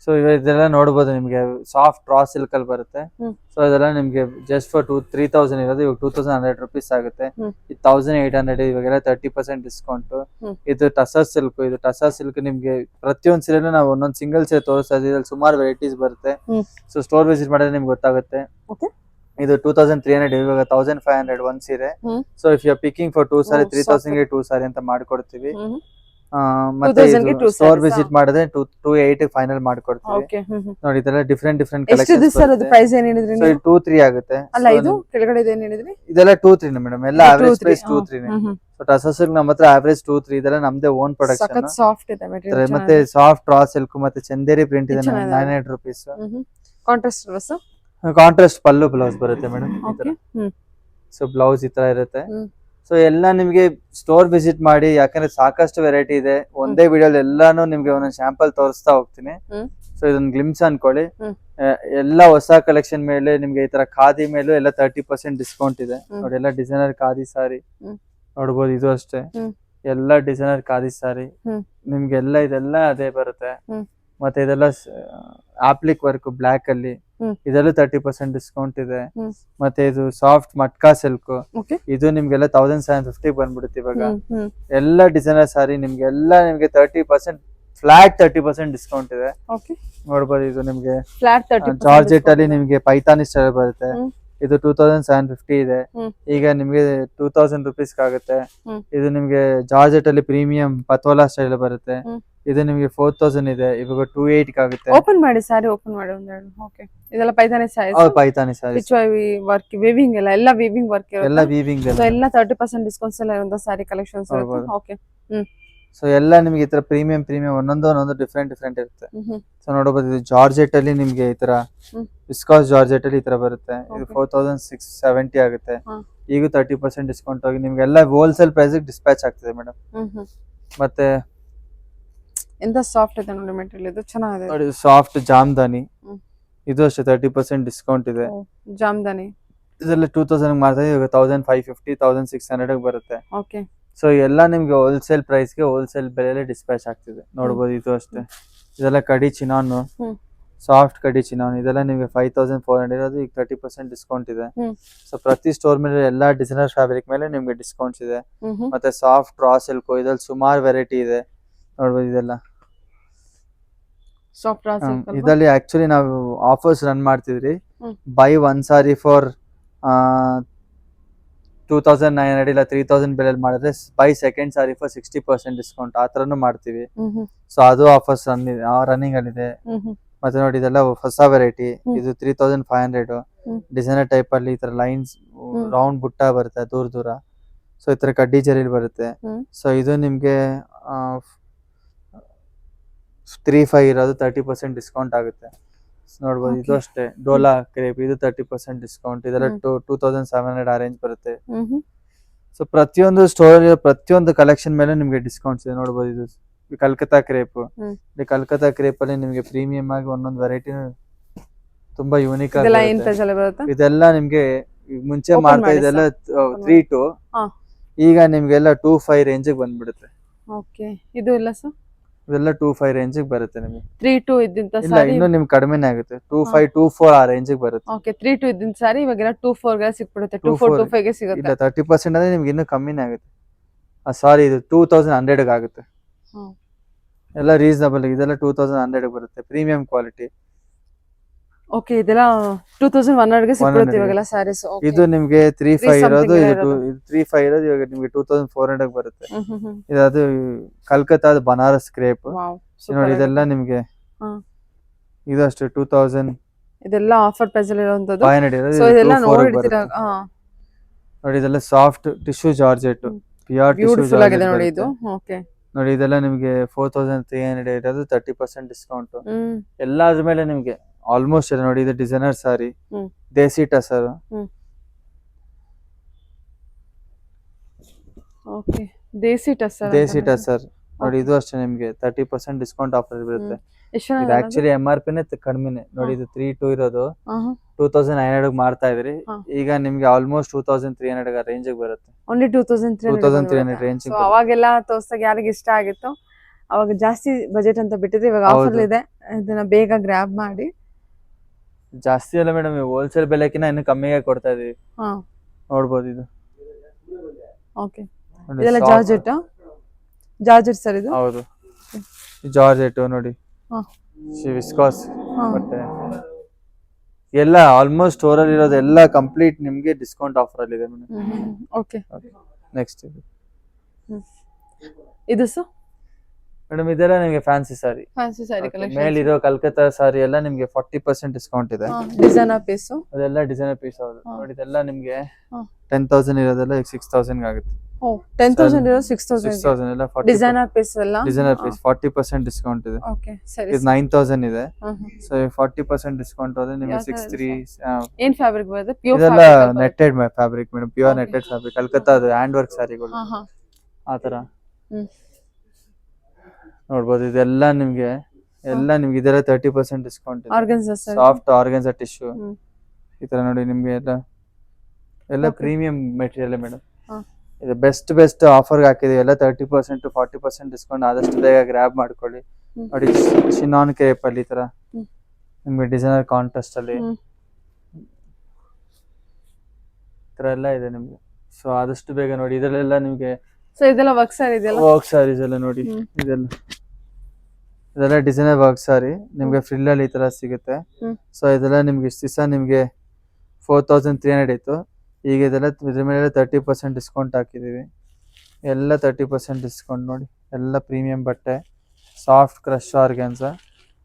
ಸೊ ಇದೆಲ್ಲ ನೋಡಬಹುದು ನಿಮಗೆ. ಸಾಫ್ಟ್ ರಾ ಸಿಲ್ಕ್ ಅಲ್ಲಿ ಬರುತ್ತೆ. ಸೊ ಇದೆಲ್ಲ ನಿಮಗೆ just for two three thousand ಇರೋದು. ಇವಾಗ ಟೂ ತೌಸಂಡ್ ಹಂಡ್ರೆಡ್ ರುಪೀಸ್ ಆಗುತ್ತೆ. ಇದು ತೌಸಂಡ್ ಏಟ್ ಹಂಡ್ರೆಡ್ ಇವಾಗೆಲ್ಲ ತರ್ಟಿ ಪರ್ಸೆಂಟ್ ಡಿಸ್ಕೌಂಟ್ ಇದು ಟಸರ್ ಸಿಲ್ಕ್ ಇದು ಟಸರ್ ಸಿಲ್ಕ್ ನಿಮಗೆ ಪ್ರತಿಯೊಂದು ಸೀರೆನೂ ನಾವು ಒಂದೊಂದು ಸಿಂಗಲ್ ಸೀರೆ ತೋರಿಸ್ತಾ ಇದ್ದೀವಿ ಸುಮಾರು ವೆರೈಟೀಸ್ ಬರುತ್ತೆ. ಸೊ ಸ್ಟೋರ್ ವಿಸಿಟ್ ಮಾಡಿದ್ರೆ ನಿಮ್ಗೆ ಗೊತ್ತಾಗುತ್ತೆ. ಇದು ಟೂ ತೌಸಂಡ್ ತ್ರೀ ಹಂಡ್ರೆಡ್ ಇವಾಗ ತೌಸಂಡ್ ಫೈವ್ ಹಂಡ್ರೆಡ್ ಒಂದ್ ಸೀರೆ. So if you picking for two sari three thousand thousand two sari ಅಂತ ಮಾಡ್ಕೊಡ್ತೀವಿ. ಮತ್ತೆ 2000 ಗೆ two ಸ್ಟೋರ್ ವಿಸಿಟ್ ಮಾಡಿದ್ರೆ ಟೂ ಟೂ ಏಟ್ ಫೈನಲ್ ಮಾಡ್ಕೊಡ್ತೀವಿ. ನೋಡಿ ಇದೆಲ್ಲ different different collection two three ಆಗುತ್ತೆ. ಇದೆಲ್ಲ ಟೂ ತ್ರೀ ಮೇಡಮ್ ಎಲ್ಲ average price two three. So tussar ನಮ್ಮ ಹತ್ರ ಆವರೇಜ್ ಟೂ ತ್ರೀ ಇದೆಲ್ಲ ನಮ್ದೇ ಓನ್ ಪ್ರೊಡಕ್ಷನ್ ಸಖತ್ ಸಾಫ್ಟ್ ಮತ್ತೆ ಸಾಫ್ಟ್ ರಾ ಸಿಲ್ಕ್ ಮತ್ತೆ ಚಂದೇರಿ ಪ್ರಿಂಟ್ ಇದೆ. Nine hundred rupees contrast contrast pallu blouse ಬರುತ್ತೆ ಮೇಡಮ್ ಸೊ ಬ್ಲೌಸ್ ಈ ತರ ಇರುತ್ತೆ. ಸೊ ಎಲ್ಲ ನಿಮ್ಗೆ ಸ್ಟೋರ್ ವಿಸಿಟ್ ಮಾಡಿ ಯಾಕಂದ್ರೆ ಸಾಕಷ್ಟು ವೆರೈಟಿ ಇದೆ. ಒಂದೇ ವಿಡಿಯೋ ಎಲ್ಲಾನು ನಿಮ್ಗೆ ಒಂದೊಂದು ಶಾಂಪಲ್ ತೋರಿಸ್ತಾ ಹೋಗ್ತೀನಿ. ಸೊ ಇದೊಂದು ಗ್ಲಿಮ್ಸ್ ಅನ್ಕೊಳ್ಳಿ. ಎಲ್ಲ ಹೊಸ ಕಲೆಕ್ಷನ್ ಮೇಲೆ ನಿಮ್ಗೆ ಈ ತರ ಖಾದಿ ಮೇಲೂ ಎಲ್ಲ ತರ್ಟಿ ಪರ್ಸೆಂಟ್ ಡಿಸ್ಕೌಂಟ್ ಇದೆ. ನೋಡಿ ಎಲ್ಲ ಡಿಸೈನರ್ ಖಾದಿ ಸಾರಿ. ನೋಡ್ಬೋದು ಇದು ಅಷ್ಟೇ. ಎಲ್ಲ ಡಿಸೈನರ್ ಖಾದಿ ಸಾರಿ. ನಿಮ್ಗೆಲ್ಲ ಇದೆಲ್ಲ ಅದೇ ಬರುತ್ತೆ. ಮತ್ತೆ ಇದೆಲ್ಲ ಆಪ್ಲಿಕ್ ವರ್ಕ್ ಬ್ಲಾಕ್ ಅಲ್ಲಿ. ಇದೆಲ್ಲ ತರ್ಟಿ ಪರ್ಸೆಂಟ್ ಡಿಸ್ಕೌಂಟ್ ಇದೆ. ಮತ್ತೆ ಇದು ಸಾಫ್ಟ್ ಮಟ್ಕಾ ಸಿಲ್ಕ್ ಇದು ನಿಮ್ಗೆಲ್ಲ ತೌಸಂಡ್ ಸೆವೆನ್ ಫಿಫ್ಟಿ ಬಂದ್ಬಿಡುತ್ತೆ ಇವಾಗ. ಎಲ್ಲ ಡಿಸೈನರ್ ಸಾರಿ ನಿಮ್ಗೆ ಎಲ್ಲ ನಿಮ್ಗೆ thirty percent flat thirty percent discount ಇದೆ. ನೋಡ್ಬೋದು ಇದು ನಿಮ್ಗೆ. ಜಾರ್ಜೆಟ್ ಅಲ್ಲಿ ನಿಮ್ಗೆ ಪೈತಾನಿ ಸ್ಟೈಲ್ ಬರುತ್ತೆ. ಇದು ಟೂ ತೌಸಂಡ್ ಸೆವೆನ್ ಫಿಫ್ಟಿ ಇದೆ. ಈಗ ನಿಮ್ಗೆ ಟೂ ತೌಸಂಡ್ ರುಪೀಸ್ ಆಗುತ್ತೆ ಇದು ನಿಮ್ಗೆ ಜಾರ್ಜೆಟ್ ಅಲ್ಲಿ ಪ್ರೀಮಿಯಂ ಪತೋಲಾ ಸ್ಟೈಲ್ ಬರುತ್ತೆ. ಇದು ನಿಮ್ಗೆ ಫೋರ್ ತೌಸಂಡ್ ಇದೆ. ಇವಾಗ ಟೂ ಏಟ್ ಆಗುತ್ತೆ ಓಪನ್ ಮಾಡಿ ಸಾರಿ ಓಪನ್ ಮಾಡಿ ಒಂದೆರಡು ಓಕೆ ಇದೆಲ್ಲ ಪೈತಾನಿ ಸೈಜ್ ಹೌದು Paithani sari we work weaving ಎಲ್ಲ ಎಲ್ಲ ವೀವಿಂಗ್ ವರ್ಕ್ ಎಲ್ಲ ವೀವಿಂಗ್ ಎಲ್ಲ. ತರ್ಟಿ ಪರ್ಸೆಂಟ್ ಡಿಸ್ಕೌಂಟ್ಸ್ ಎಲ್ಲ ಇರುವಂತ ಸಾರಿ ಕಲೆಕ್ಷನ್ಸ್ ಓಕೆ ಹೌದು. ಸೊ ಎಲ್ಲ ನಿಮ್ಗೆ ಈ ತರ ಪ್ರೀಮಿಯಂ ಪ್ರೀಮಿಯಂ ಒಂದೊಂದು ಒಂದೊಂದು ಡಿಫ್ರೆಂಟ್ ಡಿಫ್ರೆಂಟ್ ಇರುತ್ತೆ. ಸೊ ನೋಡಬಹುದು ಇದು ಜಾರ್ಜೆಟ್ ಅಲ್ಲಿ ನಿಮ್ಗೆ ಈ ತರ ಬಿಸ್ಕಾಸ್ ವಿಸ್ಕಾಸ್ ಜಾರ್ಜೆಟ್ ಅಲ್ಲಿ ಈ ತರ ಬರುತ್ತೆ. ಇದು. ಫೋರ್ ತೌಸಂಡ್ ಸಿಕ್ಸ್ ಸೆವೆಂಟಿ ಆಗುತ್ತೆ. ಈಗ ತರ್ಟಿ ಪರ್ಸೆಂಟ್ ಡಿಸ್ಕೌಂಟ್ ಹೋಗಿ ನಿಮ್ಗೆಲ್ಲ ಹೋಲ್ಸೇಲ್ ಪ್ರೈಸ್ ಡಿಸ್ಪ್ಯಾಚ್ ಆಗ್ತದೆ ಮೇಡಮ್ ಮತ್ತೆ ಎಂತ ಸಾಫ್ಟ್ ಇದೆ ನೋಡಿ ಮೆಟೀರಿಯಲ್ ಇದು? ಚೆನ್ನಾಗಿದೆ. ನೋಡಿ ಸಾಫ್ಟ್ ಜಾಮ್ದಾನಿ. ಇದು ಅಷ್ಟೇ ತರ್ಟಿ ಪರ್ಸೆಂಟ್ ಡಿಸ್ಕೌಂಟ್ ಇದೆ. ಜಾಮ್ದಾನಿ. ಇದೆಲ್ಲ ಟೂ ತೌಸಂಡ್ ಮಾಡ್ತಾ ಇವಾಗ thousand five fifty thousand six hundred ಬರುತ್ತೆ. ಓಕೆ ಸೊ ಎಲ್ಲ ನಿಮ್ಗೆ ಹೋಲ್ಸೇಲ್ ಪ್ರೈಸ್ಗೆ ಹೋಲ್ಸೇಲ್ ಬೆಲೆಯಲ್ಲೇ ಡಿಸ್ಪ್ಯಾಚ್ ಆಗ್ತಿದೆ. ನೋಡ್ಬೋದು ಇದು ಅಷ್ಟೇ. ಇದೆಲ್ಲ ಕಡಿ ಚಿನಾನು. ಸಾಫ್ಟ್ ಕಡಿ ಚಿನಾನ್ ಇದೆಲ್ಲ ನಿಮಗೆ ಫೈವ್ ತೌಸಂಡ್ ಫೋರ್ ಹಂಡ್ರೆಡ್ ಇರೋದು ಈಗ ತರ್ಟಿ ಪರ್ಸೆಂಟ್ ಡಿಸ್ಕೌಂಟ್ ಇದೆ. ಸೊ ಪ್ರತಿ ಸ್ಟೋರ್ ಮೇಲೆ ಎಲ್ಲ ಡಿಸೈನರ್ ಫ್ಯಾಬ್ರಿಕ್ ಮೇಲೆ ನಿಮ್ಗೆ ಡಿಸ್ಕೌಂಟ್ಸ್ ಇದೆ. ಮತ್ತೆ ಸಾಫ್ಟ್ ರಾ ಸಿಲ್ಕ್ ಇದ್ರಲ್ಲಿ ಸುಮಾರು ವೆರೈಟಿ ಇದೆ. ನೋಡ್ಬೋದು ಇದೆಲ್ಲ. ಇದರಲ್ಲಿ ಆಕ್ಚುಲಿ ನಾವು ಆಫರ್ಸ್ ರನ್ ಮಾಡ್ತಿದ್ರಿ. Buy one sari for two thousand nine hundred ಇಲ್ಲ ತ್ರೀ ತೌಸಂಡ್ ಬೆಲೆಯಲ್ಲಿ ಮಾಡಿದ್ರೆ buy second sari for sixty percent discount ಆ ಥರನೂ ಮಾಡ್ತೀವಿ. ಸೊ ಅದು ಆಫರ್ಸ್ ರನ್ ರನ್ನಿಂಗ್ ಅಲ್ಲಿ ಇದೆ ಹ್ಮ್ ಹ್ಮ್. ಮತ್ತೆ ನೋಡಿ ಇದೆಲ್ಲ ಹೊಸ ವೆರೈಟಿ ಇದು three thousand five hundred. Designer type ಅಲ್ಲಿ ಈ ತರ ಲೈನ್ಸ್ ರೌಂಡ್ ಬುಟ್ಟ ಬರುತ್ತೆ ದೂರ ದೂರ. ಸೊ ಈ ತರ ಕಡ್ಡಿ ಜರಿಲಿ ಬರುತ್ತೆ. ಸೊ ಇದು ನಿಮ್ಗೆ ತ್ರೀ ಫೈವ್ ಇರೋದು ತರ್ಟಿ ಪರ್ಸೆಂಟ್ ಡಿಸ್ಕೌಂಟ್ ಆಗುತ್ತೆ. ನೋಡ್ಬೋದು ಇದು ಅಷ್ಟೇ ಡೋಲಾ ಕ್ರೇಪ್ ಇದು ತರ್ಟಿ ಪರ್ಸೆಂಟ್ ಡಿಸ್ಕೌಂಟ್ ಇದೆಲ್ಲ. Two two thousand seven hundred arrange ಬರುತ್ತೆ. ಸೊ ಪ್ರತಿಯೊಂದು ಸ್ಟೋರ್ ಪ್ರತಿಯೊಂದು ಕಲೆಕ್ಷನ್ ಮೇಲೆ ನಿಮ್ಗೆ ಡಿಸ್ಕೌಂಟ್ಸ್ ಇದೆ. ನೋಡ್ಬೋದು ಇದು. ಕಲ್ಕತ್ತಾ ಕ್ರೇಪ್. ಕಲ್ಕತ್ತಾ ಕ್ರೇಪ್ ಅಲ್ಲಿ ನಿಮ್ಗೆ ಪ್ರೀಮಿಯಂ ಆಗಿ ಒಂದೊಂದು ವೆರೈಟಿ ತುಂಬಾ ಯೂನಿಕ್ ಆಗಿ ಇದೆಲ್ಲ ನಿಮ್ಗೆ ಮುಂಚೆ ಮಾಡ್ತಾ ಮಾಡಿ ಇದೆಲ್ಲ ತ್ರೀ ಟು. ಈಗ ನಿಮ್ಗೆಲ್ಲ ಟೂ ಫೈವ್ ರೇಂಜ್ ಬಂದ್ಬಿಡುತ್ತೆ. ಓಕೆ ಇದು ಇಲ್ಲ ಸರ್? ಇದೆಲ್ಲ ಟೂ ಫೈವ್ ರೇಂಜ್ ಬರುತ್ತೆ ನಿಮಗೆ. ತ್ರೀ ಟು ಇದ್ದಂತ ಇಲ್ಲ ಸಾರಿ ಇನ್ನು ನಿಮ್ಗೆ ಕಡಿಮೆನೇ ಆಗುತ್ತೆ. ಟೂ ಹಾ. ಫೈವ್ ಟೂ ಫೋರ್ ಆ ರೇಂಜ್ ಬರುತ್ತೆ. ಓಕೆ ತ್ರೀ ಟು ಇದ್ದಿನ ಸಾರಿ ಇವಾಗೆಲ್ಲ ಟೂ ಫೋರ್ಗೆ ಸಿಕ್ಬಿಡುತ್ತೆ. Two four two. ಫೈವ್ಗೆ ಸಿಗುತ್ತೆ. ಇಲ್ಲ ತರ್ಟಿ ಪರ್ಸೆಂಟ್ ಅಂದ್ರೆ ನಿಮ್ಗೆ ಇನ್ನೂ ಕಮ್ಮಿನೇ ಆಗುತ್ತೆ. ಸಾರಿ ಇದು ಟೂ ತೌಸಂಡ್ ಹಂಡ್ರೆಡ್ ಆಗುತ್ತೆ. ಹ್ಮ್. ಎಲ್ಲ ರೀಸನಬಲ್ ಇದೆಲ್ಲ ಟೂ ತೌಸಂಡ್ ಹಂಡ್ರೆಡ್ ಬರುತ್ತೆ. ಪ್ರೀಮಿಯಂ ಕ್ವಾಲಿಟಿ ಓಕೆ ಇದೆಲ್ಲ ಟೂ ತೌಸಂಡ್ ಒನ್ ಹಂಡ್ರೆಡ್ಗೆ ಸಿಕ್ಬಿಡುತ್ತೆ 100 ಇವಾಗೆಲ್ಲ ಸ್ಯಾರೀಸ್ ಇದು ನಿಮ್ಗೆ ತ್ರೀ ಫೈವ್ ಇರೋದು ಇದು ಇರೋದು. ತ್ರೀ ಫೈವ್ ಇರೋದು ಇವಾಗ ನಿಮ್ಗೆ ಟೂ ತೌಸಂಡ್ ಫೋರ್ ಹಂಡ್ರೆಡ್ ಬರುತ್ತೆ. ಕಲ್ಕತ್ತಾದ ಬನಾರಸ್ ಕ್ರೇಪ್ ನೋಡಿ ಇದೆಲ್ಲ ನಿಮ್ಗೆ. ಇದು ಅಷ್ಟೇ ಟೂ ತೌಸಂಡ್ ಇದೆಲ್ಲ ಆಫರ್ ಪ್ರೈಸ್ ಅಲ್ಲಿ ಇರುವಂತದ್ದು ಸೊ ಇದೆಲ್ಲ ನೋಡಿರ್ತೀರಾ ಹಾ. ನೋಡಿ ಇದೆಲ್ಲ soft tissue georgette. Pure tissue ಆಗಿದೆ ನೋಡಿ ಇದು. ಓಕೆ ನೋಡಿ ಇದೆಲ್ಲ ನಿಮಗೆ ಫೋರ್ ತೌಸಂಡ್ ತ್ರೀ ಹಂಡ್ರೆಡ್ ಇರೋದು ತರ್ಟಿ ಪರ್ಸೆಂಟ್ ಡಿಸ್ಕೌಂಟ್ ಎಲ್ಲಾದ್ರ ಮೇಲೆ ನಿಮ್ಗೆ ಆಲ್ಮೋಸ್ಟ್ ಎಲ್ಲ ನೋಡಿ ಇದು ಡಿಸೈನರ್ ಸಾರಿ. ದೇಸಿ ಟಸರ್ ಓಕೆ ದೇಸಿ ಟಸರ್ ದೇಸಿ ಟಸರ್ ನೋಡಿ ಇದು ಅಷ್ಟೇ ನಿಮ್ಗೆ ತರ್ಟಿ ಪರ್ಸೆಂಟ್ ಡಿಸ್ಕೌಂಟ್ ಆಫರ್ ಬರುತ್ತೆ ಇದು ಆಕ್ಚುಲಿ ಎಂ ಆರ್ ಪಿನೇ ಕಡಿಮೆನೆ. ನೋಡಿ ಇದು ತ್ರೀ ಟೂ ಇರೋದು. ಟೂ ತೌಸಂಡ್ ನೈನ್ ಹಂಡ್ರೆಡ್ ಮಾಡ್ತಾ ಇದ್ರಿ ಈಗ ನಿಮ್ಗೆ almost two thousand three hundred range ಬರುತ್ತೆ only two thousand three thousand three hundred range ಅವಾಗೆಲ್ಲ ತೋರ್ಸಾಗ ಯಾರಿಗೆ ಇಷ್ಟ ಆಗಿತ್ತು? ಅವಾಗ ಜಾಸ್ತಿ ಬಜೆಟ್ ಅಂತ ಬಿಟ್ಟಿದ್ರೆ ಇವಾಗ ಆಫರ್ ಇದೆ. ಇದನ್ನ ಬೇಗ ಗ್ರ್ಯಾಬ್ ಮಾಡಿ. ಜಾಸ್ತಿ ಅಲ್ಲ ಮೇಡಮ್ ಹೋಲ್ಸೇಲ್ ಬೆಲೆಕಿನ ಇನ್ನು ಕಮ್ಮಿಗೆ ಕೊಡ್ತಾ ಇದೀವಿ. ಹಾ. ನೋಡ್ಬೋದು ಇದು. ಓಕೆ ನೋಡಿ, ಇದೆಲ್ಲ soft- ಜಾರ್ಜೆಟ್ ಜಾರ್ಜೆಟ್ ಸರ್ ಇದು? ಹೌದು. ಜಾರ್ಜೆಟ್ ನೋಡಿ. ಹಾ. ವಿಸ್ಕಾಸ್ ಹಾ. ಬಟ್ಟೆ. ಎಲ್ಲ ಆಲ್ಮೋಸ್ಟ್ ಸ್ಟೋರ್ ಅಲ್ಲಿ ಇರೋದು ಎಲ್ಲ ಕಂಪ್ಲೀಟ್ ನಿಮ್ಗೆ ಡಿಸ್ಕೌಂಟ್ ಆಫರ್ ಅಲ್ಲಿ ಇದೆ ಮೇಡಮ್ ಓಕೆ ನೆಕ್ಸ್ಟ್ ಇದು ಸರ್? ಮೇಡಮ್ ಇದೆಲ್ಲ ನಿಮಗೆ ಫ್ಯಾನ್ಸಿ ಸಾರಿ ಫ್ಯಾನ್ಸಿ ಸ್ಯಾರಿ ಮೇಲಿರೋ ಕಲ್ಕತ್ತಾ ಸಾರಿ ಎಲ್ಲ ನಿಮಗೆ ಫಾರ್ಟಿ ಪರ್ಸೆಂಟ್ ಡಿಸ್ಕೌಂಟ್ ಇದೆ. ಡಿಸೈನರ್ ಪೀಸ್ ಅದೆಲ್ಲ ಡಿಸೈನರ್ ಪೀಸ್ ಹೌದು. ನೋಡಿ ಇದೆಲ್ಲ ನಿಮಗೆ. ಟೆನ್ ತೌಸಂಡ್ ಇರೋದೆಲ್ಲ ಈಗ ಸಿಕ್ಸ್ ತೌಸಂಡ್ ಆಗುತ್ತೆ. ಓ ಟೆನ್ ತೌಸಂಡ್ ಇರೋ ಸಿಕ್ಸ್ ತೌಸಂಡ್ ಎಲ್ಲ ಡಿಸೈನರ್ ಪೀಸ್ ಎಲ್ಲ? Designer piece forty percent discount ಇದೆ. ಓಕೆ ಸರಿ ಇದು ನೈನ್ ತೌಸಂಡ್ ಇದೆ. ಸೊ ಫಾರ್ಟಿ ಪರ್ಸೆಂಟ್ ಡಿಸ್ಕೌಂಟ್ ಹೋದ್ರೆ ನಿಮಗೆ ಸಿಕ್ಸ್ ತರ ಏನ್ ಫ್ಯಾಬ್ರಿಕ್ ಬರುತ್ತೆ? ಇದೆಲ್ಲ netted fabric madam pure. Netted fabric Calcutta ಅದು ಹ್ಯಾಂಡ್ ವರ್ಕ್ ಸಾರಿಗಳು ಆ ತರ. ನೋಡ್ಬೋದು ಇದೆಲ್ಲ ನಿಮ್ಗೆ ಎಲ್ಲ ನಿಮ್ಗೆ ಇದೆಲ್ಲ ತರ್ಟಿ ಪರ್ಸೆಂಟ್ ಡಿಸ್ಕೌಂಟ್ ಇದೆ. Organza sir soft organza tissue. ಈ ತರ ನೋಡಿ ನಿಮ್ಗೆ ಎಲ್ಲ ಎಲ್ಲ ಪ್ರೀಮಿಯಂ ಮೆಟೀರಿಯಲ್ ಮೇಡಮ್. ಇದು ಬೆಸ್ಟ್ ಬೆಸ್ಟ್ ಆಫರ್ ಹಾಕಿದೀವಿ ಎಲ್ಲ thirty percent to forty percent discount ಆದಷ್ಟು ಬೇಗ ಗ್ರ್ಯಾಬ್ ಮಾಡ್ಕೊಳ್ಳಿ. ನೋಡಿ ಶಿನಾನ್ ಕೇಪ್ ಅಲ್ಲಿ ಈ ತರ. ನಿಮ್ಗೆ ಡಿಸೈನರ್ ಕಾಂಟೆಸ್ಟ್ ಅಲ್ಲಿ. ಈ ತರ ಎಲ್ಲ ಇದೆ ನಿಮ್ಗೆ. ಸೊ ಆದಷ್ಟು ಬೇಗ ನೋಡಿ. ಇದರಲ್ಲೆಲ್ಲ ನಿಮ್ಗೆ ಸೊ ಇದೆಲ್ಲ ವರ್ಕ್ ಸಾರಿ ಇದೆಲ್ಲ ವರ್ಕ್ ಸಾರಿ ಇದೆಲ್ಲ ನೋಡಿ. ಇದೆಲ್ಲ. ಇದೆಲ್ಲ ಡಿಸೈನರ್ ವರ್ಕ್ ಸಾರಿ ನಿಮ್ಗೆ ಫ್ರಿಲ್ ಅಲ್ಲಿ ಈ ತರ ಸಿಗುತ್ತೆ. ಸೊ ಇದೆಲ್ಲ ನಿಮ್ಗೆ ಇಷ್ಟು ದಿವಸ ನಿಮ್ಗೆ ಫೋರ್ ತೌಸಂಡ್ ತ್ರೀ ಹಂಡ್ರೆಡ್ ಇತ್ತು. ಈಗ ಇದೆಲ್ಲ ಇದ್ರ ಮೇಲೆ ತರ್ಟಿ ಪರ್ಸೆಂಟ್ ಡಿಸ್ಕೌಂಟ್ ಹಾಕಿದೀವಿ. ಎಲ್ಲ ತರ್ಟಿ ಪರ್ಸೆಂಟ್ ಡಿಸ್ಕೌಂಟ್ ನೋಡಿ. ಎಲ್ಲ ಪ್ರೀಮಿಯಂ ಬಟ್ಟೆ ಸಾಫ್ಟ್ ಕ್ರಶ್ ಆರ್ಗ್ಯಾನ್ಸ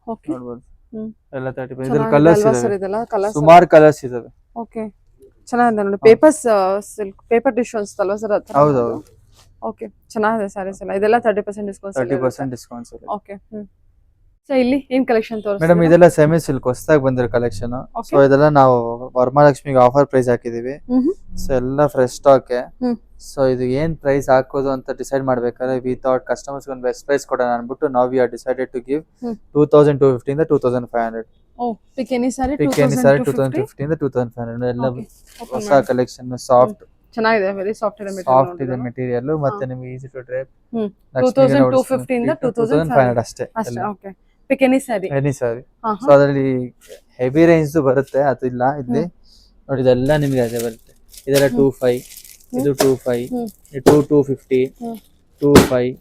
ನೋಡ್ಬೋದು. ಎಲ್ಲ ತರ್ಟಿ ಪರ್ಸೆಂಟ್ ಕಲರ್ಸ್ ಇದಾವೆ. ಸುಮಾರು ಕಲರ್ಸ್ ಇದಾವೆ. ಓಕೆ ಚೆನ್ನಾಗಿದೆ ನೋಡಿ. ಪೇಪರ್ಸ್ ಸಿಲ್ಕ್ ಪೇಪರ್ ಟಿಶ್ಯೂ ಅನ್ಸುತ್ತಲ್ವಾ ಸರ್ ಹೌದು ಹೌದು ಓಕೆ ಚೆನ್ನಾಗಿದೆ ಸ್ಯಾರೀಸ್ ಎಲ್ಲ. ಇದೆಲ್ಲ thirty percent discount thirty percent discounts ಇದೆ ಓಕೆ ಹ್ಮ್. ಸೊ ಇಲ್ಲಿ ಏನ್ ಕಲೆಕ್ಷನ್ ಮೇಡಮ್ ತೋರಿಸ್ತೀರಾ ಇದೆಲ್ಲ ಸೆಮಿ ಸಿಲ್ಕ್ ಹೊಸದಾಗಿ ಬಂದಿರೋ ಕಲೆಕ್ಷನ್. ಸೊ ಇದೆಲ್ಲ ನಾವು ವರಮಹಾಲಕ್ಷ್ಮಿಗೆ ಆಫರ್ ಪ್ರೈಸ್ ಹಾಕಿದೀವಿ. ಸೊ ಎಲ್ಲ ಫ್ರೆಶ್ ಸ್ಟಾಕ್ ಸೊ ಇದು ಏನ್ ಪ್ರೈಸ್ ಹಾಕೋದು ಅಂತ ಡಿಸೈಡ್ ಮಾಡ್ಬೇಕಾದ್ರೆ ವಿ ಥಾಟ್ ಕಸ್ಟಮರ್ಸ್ ಒಂದು ಬೆಸ್ಟ್ ಪ್ರೈಸ್ ಕೊಡೋಣ ಅನ್ಬಿಟ್ಟು ನಾವು we are decided to give. Two thousand two ಫಿಫ್ಟಿಂದ two thousand five hundred pick any sari two thousand ಫಿಫ್ಟಿಂದ two thousand five hundred ಎಲ್ಲ ಹೊಸ ಕಲೆಕ್ಷನ್ ಸಾಫ್ಟ್ ಚೆನ್ನಾಗಿದೆ ವೆರಿ ಸಾಫ್ಟ್ ಇದೆ soft ಇದೆ material ಮತ್ತೆ ನಿಮಗೆ ಈಸಿ ಟು ಡ್ರೈಪ್ ಹ್ಮ್. 2250 ಇಂದ 2500 ಫೈವ್ ಅಷ್ಟೇ ಅಷ್ಟೇ okay pick any sari any sari so ಅದರಲ್ಲಿ ಹೆವಿ ರೇಂಜ್ ಬರುತ್ತೆ ಅದು ಇಲ್ಲ ಇಲ್ಲಿ. ನೋಡಿ ಇದೆಲ್ಲ ನಿಮಗೆ ಅದೇ ಬರುತ್ತೆ. ಇದೆಲ್ಲ ಟೂ ಫೈವ್ ಇದು two five. Two two fifty two five.